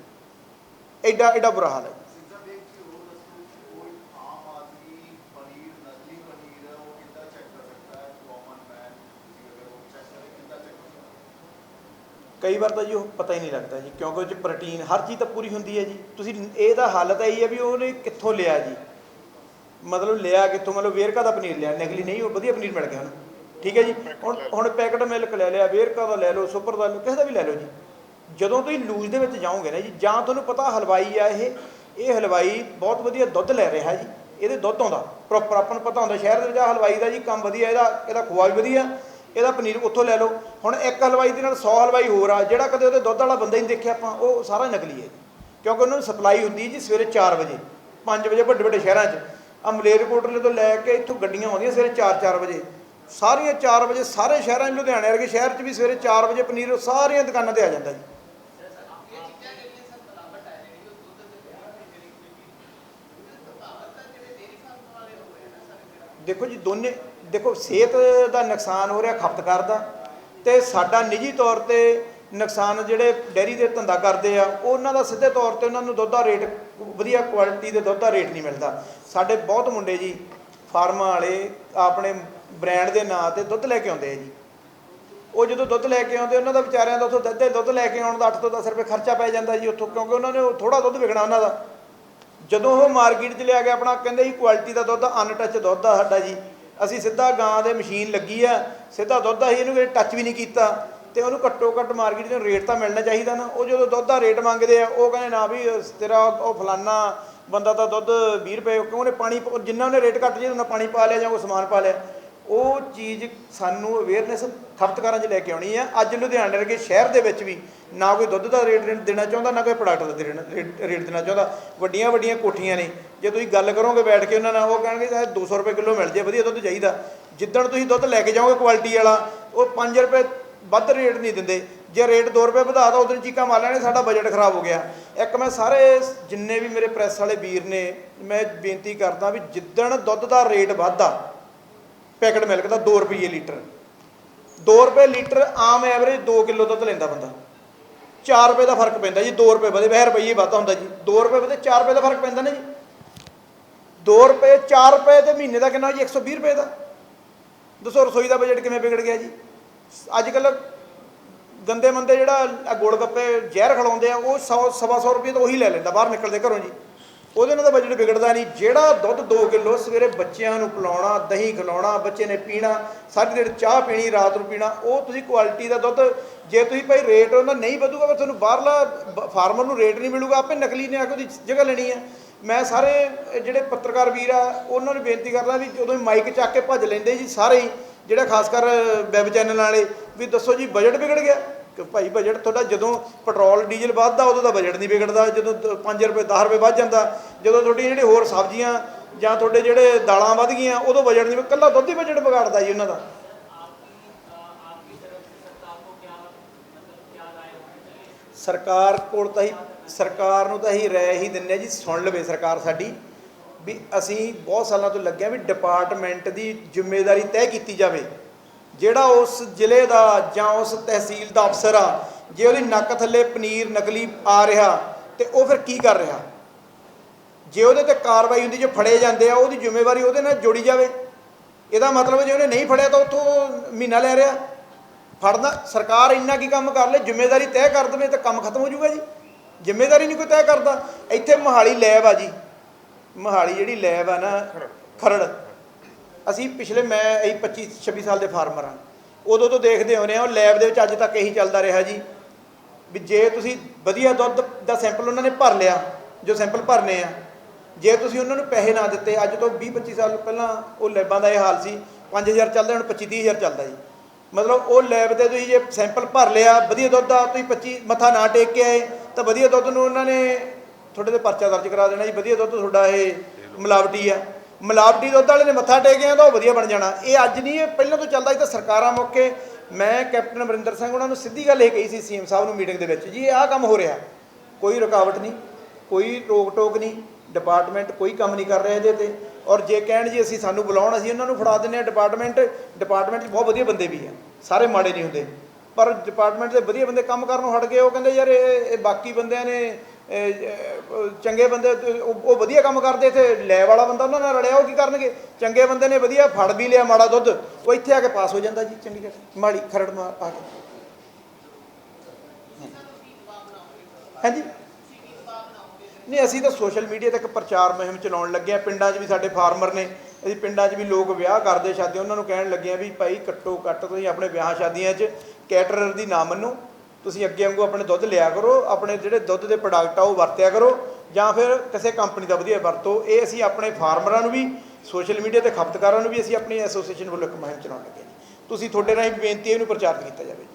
ਐਡਾ ਐਡਾ ਬੁਰਾ ਹਾਲ ਹੈ ਸਿੱਧਾ ਦੇਖ ਕੇ ਉਹ ਦੱਸੋ ਕੋਈ ਆਮ ਆਦਮੀ ਪਨੀਰ ਨਕਲੀ ਪਨੀਰ ਕਈ ਵਾਰ ਤਾਂ ਜੀ ਉਹ ਪਤਾ ਹੀ ਨਹੀਂ ਲੱਗਦਾ ਜੀ, ਕਿਉਂਕਿ ਉਹ ਚ ਪ੍ਰੋਟੀਨ ਹਰ ਚੀਜ਼ ਤਾਂ ਪੂਰੀ ਹੁੰਦੀ ਹੈ ਜੀ। ਤੁਸੀਂ ਇਹਦਾ ਹੱਲ ਤਾਂ ਇਹ ਹੈ ਵੀ ਉਹਨੇ ਕਿੱਥੋਂ ਲਿਆ ਜੀ? ਮਤਲਬ ਲਿਆ ਕਿੱਥੋਂ? ਮਤਲਬ ਵੇਰਕਾ ਦਾ ਪਨੀਰ ਲਿਆ, ਨਕਲੀ ਨਹੀਂ, ਉਹ ਵਧੀਆ ਪਨੀਰ ਮਿਲ ਗਿਆ ਉਹਨੂੰ। ਠੀਕ ਹੈ ਜੀ? ਹੁਣ ਹੁਣ ਪੈਕਟ ਮਿਲਕ ਲੈ ਲਿਆ, ਵੇਰਕਾ ਦਾ ਲੈ ਲਓ, ਸੁਪਰ ਦਾ ਲੈ ਲਓ, ਕਿਸੇ ਦਾ ਵੀ ਲੈ ਲਓ ਜੀ। ਜਦੋਂ ਤੁਸੀਂ ਲੂਜ਼ ਦੇ ਵਿੱਚ ਜਾਓਗੇ ਨਾ ਜੀ, ਜਾਂ ਤੁਹਾਨੂੰ ਪਤਾ ਹਲਵਾਈ ਆ ਇਹ ਇਹ ਹਲਵਾਈ ਬਹੁਤ ਵਧੀਆ ਦੁੱਧ ਲੈ ਰਿਹਾ ਜੀ, ਇਹਦੇ ਦੁੱਧ ਆਉਂਦਾ, ਪ੍ਰੋਪਰ ਆਪਾਂ ਨੂੰ ਪਤਾ ਹੁੰਦਾ ਸ਼ਹਿਰ ਦੇ ਵਿੱਚ ਹਲਵਾਈ ਦਾ ਜੀ ਕੰਮ ਵਧੀਆ, ਇਹਦਾ ਇਹਦਾ ਖੁਆ ਵੀ ਵਧੀਆ। ਇਹਦਾ ਪਨੀਰ ਉੱਥੋਂ ਲੈ ਲਓ। ਹੁਣ ਇੱਕ ਹਲਵਾਈ ਦੇ ਨਾਲ 100 ਹਲਵਾਈ ਹੋਰ ਆ, ਜਿਹੜਾ ਕਦੇ ਉਹਦੇ ਦੁੱਧ ਵਾਲਾ ਬੰਦਾ ਹੀ ਨਹੀਂ ਦੇਖਿਆ, ਆਪਾਂ ਉਹ ਸਾਰਾ ਨਕਲੀ ਹੈ ਜੀ। ਕਿਉਂਕਿ ਉਹਨਾਂ ਨੂੰ ਸਪਲਾਈ ਹੁੰਦੀ ਹੈ ਜੀ ਸਵੇਰੇ 4 ਵਜੇ 5 ਵਜੇ ਵੱਡੇ ਵੱਡੇ ਸ਼ਹਿਰਾਂ 'ਚ। ਆ ਮਲੇਰਕੋਟਲੇ ਤੋਂ ਲੈ ਕੇ ਇੱਥੋਂ ਗੱਡੀਆਂ ਆਉਂਦੀਆਂ ਸਵੇਰੇ 4-4 ਵਜੇ। ਸਾਰੀਆਂ 4 ਵਜੇ ਸਾਰੇ ਸ਼ਹਿਰਾਂ 'ਚ, ਲੁਧਿਆਣੇ ਵਰਗੇ ਸ਼ਹਿਰ 'ਚ ਵੀ ਸਵੇਰੇ 4 ਵਜੇ ਪਨੀਰ ਸਾਰੀਆਂ ਦੁਕਾਨਾਂ ਤੇ ਆ ਜਾਂਦਾ ਜੀ। ਦੇਖੋ ਜੀ, ਦੋਨੇ ਦੇਖੋ, ਸਿਹਤ ਦਾ ਨੁਕਸਾਨ ਹੋ ਰਿਹਾ, ਖਪਤਕਾਰ ਦਾ। ਤੇ ਸਾਡਾ ਨਿੱਜੀ ਤੌਰ ਤੇ ਨੁਕਸਾਨ ਜਿਹੜੇ ਡੈਰੀ ਦੇ ਧੰਦਾ ਕਰਦੇ ਆ, ਉਹਨਾਂ ਦਾ ਸਿੱਧੇ ਤੌਰ ਤੇ ਉਹਨਾਂ ਨੂੰ ਦੁੱਧ ਦਾ ਰੇਟ, ਵਧੀਆ ਕੁਆਲਿਟੀ ਦੇ ਦੁੱਧ ਦਾ ਰੇਟ ਨਹੀਂ ਮਿਲਦਾ। ਸਾਡੇ ਬਹੁਤ ਮੁੰਡੇ ਜੀ, ਫਾਰਮਾਂ ਵਾਲੇ ਆਪਣੇ ਬ੍ਰਾਂਡ ਦੇ ਨਾਂ ਤੇ ਦੁੱਧ ਲੈ ਕੇ ਆਉਂਦੇ ਆ ਜੀ। ਉਹ ਜਦੋਂ ਦੁੱਧ ਲੈ ਕੇ ਆਉਂਦੇ, ਉਹਨਾਂ ਦਾ ਵਿਚਾਰਿਆਂ ਦਾ ਉੱਥੋਂ ਦੱਦੇ ਦੁੱਧ ਲੈ ਕੇ ਆਉਣ ਦਾ 8 ਤੋਂ 10 ਰੁਪਏ ਖਰਚਾ ਪੈ ਜਾਂਦਾ ਜੀ ਉੱਥੋਂ, ਕਿਉਂਕਿ ਉਹਨਾਂ ਨੇ ਥੋੜਾ ਦੁੱਧ ਵਿਕਣਾ ਉਹਨਾਂ ਦਾ। ਜਦੋਂ ਉਹ ਮਾਰਕੀਟ 'ਚ ਲਿਆ ਕੇ ਆਪਣਾ, ਕਹਿੰਦੇ ਜੀ, ਕੁਆਲਿਟੀ ਦਾ ਦੁੱਧ, ਅਨਟੱਚ ਦੁੱਧ ਆ ਸਾਡਾ ਜੀ। ਅਸੀਂ ਸਿੱਧਾ ਗਾਂ ਦੇ ਮਸ਼ੀਨ ਲੱਗੀ ਆ, ਸਿੱਧਾ ਦੁੱਧ ਆ ਅਸੀਂ ਇਹਨੂੰ ਕੋਈ ਟੱਚ ਵੀ ਨਹੀਂ ਕੀਤਾ ਤੇ ਉਹਨੂੰ ਘੱਟੋ ਘੱਟ ਮਾਰਕੀਟ 'ਚ ਰੇਟ ਤਾਂ ਮਿਲਣਾ ਚਾਹੀਦਾ ਨਾ, ਉਹ ਜਦੋਂ ਦੁੱਧ ਦਾ ਰੇਟ ਮੰਗਦੇ ਆ, ਉਹ ਕਹਿੰਦੇ ਨਾ ਵੀ ਤੇਰਾ ਉਹ ਫਲਾਨਾ ਬੰਦਾ ਤਾਂ ਦੁੱਧ 20 ਰੁਪਏ, ਕਿਉਂ ਉਹਨੇ ਪਾਣੀ ਜਿੰਨਾ ਉਹਨੇ ਰੇਟ ਘੱਟ ਜੇ, ਉਹਨਾਂ ਪਾਣੀ ਪਾ ਲਿਆ ਜਾਂ ਕੋਈ ਸਮਾਨ ਪਾ ਲਿਆ। ਉਹ ਚੀਜ਼ ਸਾਨੂੰ ਅਵੇਅਰਨੈਸ ਖਪਤਕਾਰਾਂ 'ਚ ਲੈ ਕੇ ਆਉਣੀ ਆ। ਅੱਜ ਲੁਧਿਆਣੇ ਵਰਗੇ ਸ਼ਹਿਰ ਦੇ ਵਿੱਚ ਵੀ ਨਾ ਕੋਈ ਦੁੱਧ ਦਾ ਰੇਟ ਦੇਣਾ ਚਾਹੁੰਦਾ, ਨਾ ਕੋਈ ਪ੍ਰੋਡਕਟ ਦਾ ਦੇਣਾ- ਰੇਟ ਦੇਣਾ ਚਾਹੁੰਦਾ। ਵੱਡੀਆਂ ਵੱਡੀਆਂ ਕੋਠੀਆਂ ਨੇ। ਜੇ ਤੁਸੀਂ ਗੱਲ ਕਰੋਗੇ ਬੈਠ ਕੇ, ਉਹਨਾਂ ਨਾਲ ਉਹ ਕਹਿਣਗੇ ਚਾਹੇ 200 ਰੁਪਏ ਕਿਲੋ ਮਿਲ ਜੇ, ਵਧੀਆ ਦੁੱਧ ਚਾਹੀਦਾ। ਜਿੱਦਣ ਤੁਸੀਂ ਦੁੱਧ ਲੈ ਕੇ ਜਾਓਗੇ ਕੁਆਲਿਟੀ ਵਾਲਾ, ਉਹ 5 ਰੁਪਏ ਵੱਧ ਰੇਟ ਨਹੀਂ ਦਿੰਦੇ। ਜੇ ਰੇਟ 2 ਰੁਪਏ ਵਧਾ ਤਾਂ ਉਦੋਂ ਚੀਕਾਂ ਮਾਰ ਲੈਣੇ ਸਾਡਾ ਬਜਟ ਖਰਾਬ ਹੋ ਗਿਆ। ਇੱਕ ਮੈਂ ਸਾਰੇ ਜਿੰਨੇ ਵੀ ਮੇਰੇ ਪ੍ਰੈਸ ਵਾਲੇ ਵੀਰ ਨੇ, ਮੈਂ ਬੇਨਤੀ ਕਰਦਾ ਵੀ ਜਿੱਦਣ ਦੁੱਧ ਦਾ ਰੇਟ ਵੱਧਦਾ ਪੈਕਟ ਮਿਲਕ ਦਾ 2 ਰੁਪਏ ਲੀਟਰ। 2 ਰੁਪਏ ਲੀਟਰ ਆਮ ਐਵਰੇਜ 2 ਕਿਲੋ ਦੁੱਧ ਲੈਂਦਾ ਬੰਦਾ। 4 ਰੁਪਏ ਦਾ ਫ਼ਰਕ ਪੈਂਦਾ ਜੀ 2 ਰੁਪਏ ਵਧੇ 20 ਰੁਪਏ ਵਾਧਾ ਹੁੰਦਾ ਜੀ। 2 ਰੁਪਏ ਵਧੇ 4 ਰੁਪਏ ਦਾ ਫ਼ਰਕ ਪੈਂਦਾ ਨਾ ਜੀ। 2 ਰੁਪਏ 4 ਰੁਪਏ ਤੇ ਮਹੀਨੇ ਦਾ ਕਿੰਨਾ ਜੀ? 120 ਰੁਪਏ ਦਾ। ਦੱਸੋ ਰਸੋਈ ਦਾ ਬਜਟ ਕਿਵੇਂ ਵਿਗੜ ਗਿਆ ਜੀ? ਅੱਜ ਕੱਲ ਗੰਦੇ ਮੰਦੇ ਜਿਹੜਾ ਆਹ ਗੋਲ ਗੱਪੇ ਜ਼ਹਿਰ ਖਲਾਉਂਦੇ ਆ, ਉਹ 100 ਸਵਾ ਸੌ ਰੁਪਏ ਤਾਂ ਉਹੀ ਲੈ ਲੈਂਦਾ, ਬਾਹਰ ਨਿਕਲਦੇ ਘਰੋਂ ਜੀ। ਉਹਦੇ ਨਾਲ ਤਾਂ ਬਜਟ ਵਿਗੜਦਾ ਨਹੀਂ। ਜਿਹੜਾ ਦੁੱਧ 2 ਕਿਲੋ ਸਵੇਰੇ ਬੱਚਿਆਂ ਨੂੰ ਪਿਲਾਉਣਾ ਦਹੀਂ ਖਿਲਾਉਣਾ, ਬੱਚੇ ਨੇ ਪੀਣਾ, ਸਾਰੀ ਦਿਨ ਚਾਹ ਪੀਣੀ, ਰਾਤ ਨੂੰ ਪੀਣਾ, ਉਹ ਤੁਸੀਂ ਕੁਆਲਿਟੀ ਦਾ ਦੁੱਧ, ਜੇ ਤੁਸੀਂ ਭਾਈ ਰੇਟ ਉਹਨਾਂ ਨਹੀਂ ਵਧੂਗਾ ਫਿਰ ਤੁਹਾਨੂੰ ਬਾਹਰਲਾ ਫਾਰਮਰ ਨੂੰ ਰੇਟ ਨਹੀਂ ਮਿਲੂਗਾ। ਆਪੇ ਨਕਲੀ ਨੇ ਆ ਕੇ ਉਹਦੀ ਜਗ੍ਹਾ ਲੈਣੀ ਹੈ ਮੈਂ ਸਾਰੇ ਜਿਹੜੇ ਪੱਤਰਕਾਰ ਵੀਰ ਆ, ਉਹਨਾਂ ਨੂੰ ਬੇਨਤੀ ਕਰਦਾ ਵੀ ਜਦੋਂ ਵੀ ਮਾਈਕ ਚੱਕ ਕੇ ਭੱਜ ਲੈਂਦੇ ਜੀ ਸਾਰੇ ਹੀ, ਜਿਹੜਾ ਖਾਸ ਕਰ ਵੈਬ ਚੈਨਲ ਵਾਲੇ, ਵੀ ਦੱਸੋ ਜੀ ਬਜਟ ਵਿਗੜ ਗਿਆ। ਕਿ ਭਾਈ ਬਜਟ ਤੁਹਾਡਾ ਜਦੋਂ ਪੈਟਰੋਲ ਡੀਜ਼ਲ ਵੱਧਦਾ, ਉਦੋਂ ਦਾ ਬਜਟ ਨਹੀਂ ਵਿਗੜਦਾ। ਜਦੋਂ 5 ਰੁਪਏ 10 ਰੁਪਏ ਵੱਧ ਜਾਂਦਾ, ਜਦੋਂ ਤੁਹਾਡੀ ਜਿਹੜੇ ਹੋਰ ਸਬਜ਼ੀਆਂ ਜਾਂ ਤੁਹਾਡੇ ਜਿਹੜੇ ਦਾਲਾਂ ਵੱਧ ਗਈਆਂ, ਉਦੋਂ ਬਜਟ ਨਹੀਂ ਕੱਲਾ ਦੁੱਧ ਹੀ ਬਜਟ ਵਿਗਾੜਦਾ ਜੀ ਉਹਨਾਂ ਦਾ। ਸਰਕਾਰ ਕੋਲ ਤਾਂ ਹੀ, ਸਰਕਾਰ ਨੂੰ ਤਾਂ ਹੀ ਰਾਏ ਹੀ ਦਿੰਨੇ ਆ ਜੀ, ਸੁਣ ਲਵੇ ਸਰਕਾਰ ਸਾਡੀ, ਵੀ ਅਸੀਂ ਬਹੁਤ ਸਾਲਾਂ ਤੋਂ ਲੱਗਿਆ ਵੀ ਡਿਪਾਰਟਮੈਂਟ ਦੀ ਜ਼ਿੰਮੇਵਾਰੀ ਤੈਅ ਕੀਤੀ ਜਾਵੇ। ਜਿਹੜਾ ਉਸ ਜ਼ਿਲ੍ਹੇ ਦਾ ਜਾਂ ਉਸ ਤਹਿਸੀਲ ਦਾ ਅਫਸਰ ਆ, ਜੇ ਉਹਦੀ ਨੱਕ ਥੱਲੇ ਪਨੀਰ ਨਕਲੀ ਆ ਰਿਹਾ ਤੇ ਉਹ ਫਿਰ ਕੀ ਕਰ ਰਿਹਾ? ਜੇ ਉਹਦੇ ਤੇ ਕਾਰਵਾਈ ਹੁੰਦੀ, ਜੇ ਫੜੇ ਜਾਂਦੇ ਆ, ਉਹਦੀ ਜ਼ਿੰਮੇਵਾਰੀ ਉਹਦੇ ਨਾਲ ਜੁੜੀ ਜਾਵੇ। ਇਹਦਾ ਮਤਲਬ ਜੇ ਉਹਨੇ ਨਹੀਂ ਫੜਿਆ ਤਾਂ ਉੱਥੋਂ ਮਹੀਨਾ ਲੈ ਰਿਹਾ। ਫੜਨਾ, ਸਰਕਾਰ ਇੰਨਾ ਕੀ ਕੰਮ ਕਰ ਲੇ ਜ਼ਿੰਮੇਵਾਰੀ ਤੈਅ ਕਰ ਦੇਵੇ ਤਾਂ ਕੰਮ ਖਤਮ ਹੋ ਜਾਊਗਾ ਜੀ। ਜ਼ਿੰਮੇਵਾਰੀ ਨਹੀਂ ਕੋਈ ਤੈਅ ਕਰਦਾ। ਇੱਥੇ ਮੋਹਾਲੀ ਲੈਬ ਆ ਜੀ। ਮੋਹਾਲੀ ਜਿਹੜੀ ਲੈਬ ਆ ਨਾ, ਖਰੜ। ਅਸੀਂ ਪਿਛਲੇ ਮੈਂ ਇਹ 25 26 ਸਾਲ ਦੇ ਫਾਰਮਰ ਹਾਂ। ਉਦੋਂ ਤੋਂ ਦੇਖਦੇ ਆਉਂਦੇ ਆ ਉਹ ਲੈਬ ਦੇ ਵਿੱਚ ਅੱਜ ਤੱਕ ਇਹੀ ਚੱਲਦਾ ਰਿਹਾ ਜੀ। ਵੀ ਜੇ ਤੁਸੀਂ ਵਧੀਆ ਦੁੱਧ ਦਾ ਸੈਂਪਲ ਉਹਨਾਂ ਨੇ ਭਰ ਲਿਆ, ਜੋ ਸੈਂਪਲ ਭਰਨੇ ਆ, ਜੇ ਤੁਸੀਂ ਉਹਨਾਂ ਨੂੰ ਪੈਸੇ ਨਾ ਦਿੱਤੇ, ਅੱਜ ਤੋਂ 20 25 ਸਾਲ ਪਹਿਲਾਂ ਉਹ ਲੈਬਾਂ ਦਾ ਇਹ ਹਾਲ ਸੀ 5000 ਚੱਲਦਾ, ਹੁਣ 25 30000 ਚੱਲਦਾ ਜੀ। ਮਤਲਬ ਉਹ ਲੈਬ ਤੇ ਤੁਸੀਂ ਜੇ ਸੈਂਪਲ ਭਰ ਲਿਆ, ਵਧੀਆ ਦੁੱਧ ਦਾ ਤੁਸੀਂ 25 ਮੱਥਾ ਨਾ ਟੇਕ ਕੇ ਆਏ, ਤਾਂ ਵਧੀਆ ਦੁੱਧ ਨੂੰ ਉਹਨਾਂ ਨੇ ਤੁਹਾਡੇ ਤੇ ਪਰਚਾ ਦਰਜ ਕਰਾ ਦੇਣਾ ਜੀ, ਵਧੀਆ ਦੁੱਧ ਤੁਹਾਡਾ ਇਹ ਮਿਲਾਵਟੀ ਆ। ਮਿਲਾਵਟੀ ਦੁੱਧ ਵਾਲੇ ਨੇ ਮੱਥਾ ਟੇਕਿਆ ਤਾਂ ਉਹ ਵਧੀਆ ਬਣ ਜਾਣਾ। ਇਹ ਅੱਜ ਨਹੀਂ, ਇਹ ਪਹਿਲਾਂ ਤੋਂ ਚੱਲਦਾ ਸੀ ਤਾਂ ਸਰਕਾਰਾਂ ਮੌਕੇ ਮੈਂ ਕੈਪਟਨ ਅਮਰਿੰਦਰ ਸਿੰਘ ਉਹਨਾਂ ਨੂੰ ਸਿੱਧੀ ਗੱਲ ਇਹ ਕਹੀ ਸੀ, ਸੀਐਮ ਸਾਹਿਬ ਨੂੰ ਮੀਟਿੰਗ ਦੇ ਵਿੱਚ, ਜੀ, ਇਹ ਆਹ ਕੰਮ ਹੋ ਰਿਹਾ। ਕੋਈ ਰੁਕਾਵਟ ਨਹੀਂ, ਕੋਈ ਰੋਕ ਟੋਕ ਨਹੀਂ, ਡਿਪਾਰਟਮੈਂਟ ਕੋਈ ਕੰਮ ਨਹੀਂ ਕਰ ਰਿਹਾ ਇਹਦੇ ਤੇ। ਔਰ ਜੇ ਕਹਿਣ ਜੀ ਅਸੀਂ ਸਾਨੂੰ ਬੁਲਾਉਣ, ਅਸੀਂ ਉਹਨਾਂ ਨੂੰ ਫੜਾ ਦਿੰਦੇ ਆ ਡਿਪਾਰਟਮੈਂਟ ਡਿਪਾਰਟਮੈਂਟ 'ਚ ਬਹੁਤ ਵਧੀਆ ਬੰਦੇ ਵੀ ਆ, ਸਾਰੇ ਮਾੜੇ ਨਹੀਂ ਹੁੰਦੇ। ਪਰ ਡਿਪਾਰਟਮੈਂਟ ਦੇ ਵਧੀਆ ਬੰਦੇ ਕੰਮ ਕਰਨ ਨੂੰ ਹਟ ਗਏ, ਉਹ ਕਹਿੰਦੇ ਯਾਰ ਇਹ ਬਾਕੀ ਬੰਦਿਆਂ ਨੇ ਚੰਗੇ ਬੰਦੇ ਉਹ ਵਧੀਆ ਕੰਮ ਕਰਦੇ ਇੱਥੇ ਲੈ ਵਾਲਾ ਬੰਦਾ ਉਹਨਾਂ ਨਾਲ ਰਲਿਆ, ਉਹ ਕੀ ਕਰਨਗੇ? ਚੰਗੇ ਬੰਦੇ ਨੇ ਵਧੀਆ ਫੜ ਵੀ ਲਿਆ ਮਾੜਾ ਦੁੱਧ, ਉਹ ਇੱਥੇ ਆ ਕੇ ਪਾਸ ਹੋ ਜਾਂਦਾ ਜੀ, ਚੰਡੀਗੜ੍ਹ। ਮਾੜੀ ਖਰੜ ਮਾ ਆ ਕੇ। ਹਾਂਜੀ? ਨਹੀਂ, ਅਸੀਂ ਤਾਂ ਸੋਸ਼ਲ ਮੀਡੀਆ ਤੇ ਇੱਕ ਪ੍ਰਚਾਰ ਮੁਹਿੰਮ ਚਲਾਉਣ ਲੱਗੇ ਆ ਪਿੰਡਾਂ 'ਚ ਵੀ ਸਾਡੇ ਫਾਰਮਰ ਨੇ, ਅਸੀਂ ਪਿੰਡਾਂ 'ਚ ਵੀ ਲੋਕ ਵਿਆਹ ਕਰਦੇ ਸ਼ਾਦੀ, ਉਹਨਾਂ ਨੂੰ ਕਹਿਣ ਲੱਗੇ ਆ ਵੀ ਭਾਈ ਘੱਟੋ ਘੱਟ ਤੁਸੀਂ ਆਪਣੇ ਵਿਆਹ ਸ਼ਾਦੀਆਂ 'ਚ ਕੈਟਰਰ ਦੀ ਨਾ ਮੰਨੋ। ਤੁਸੀਂ ਅੱਗੇ ਵਾਂਗੂ ਆਪਣੇ ਦੁੱਧ ਲਿਆ ਕਰੋ, ਆਪਣੇ ਜਿਹੜੇ ਦੁੱਧ ਦੇ ਪ੍ਰੋਡਕਟ ਆ ਉਹ ਵਰਤਿਆ ਕਰੋ, ਜਾਂ ਫਿਰ ਕਿਸੇ ਕੰਪਨੀ ਦਾ ਵਧੀਆ ਵਰਤੋ, ਇਹ ਅਸੀਂ ਆਪਣੇ ਫਾਰਮਰਾਂ ਨੂੰ ਵੀ ਸੋਸ਼ਲ ਮੀਡੀਆ ਤੇ ਖਪਤਕਾਰਾਂ ਨੂੰ ਵੀ ਅਸੀਂ ਆਪਣੀ ਐਸੋਸੀਏਸ਼ਨ ਵੱਲੋਂ ਇੱਕ ਮੁਹਿੰਮ ਚਲਾਉਣ ਲੱਗੇ ਜੀ ਤੁਸੀਂ ਤੁਹਾਡੇ ਰਾਹੀਂ ਬੇਨਤੀ ਹੈ ਇਹਨੂੰ ਪ੍ਰਚਾਰਿਤ ਕੀਤਾ ਜਾਵੇ।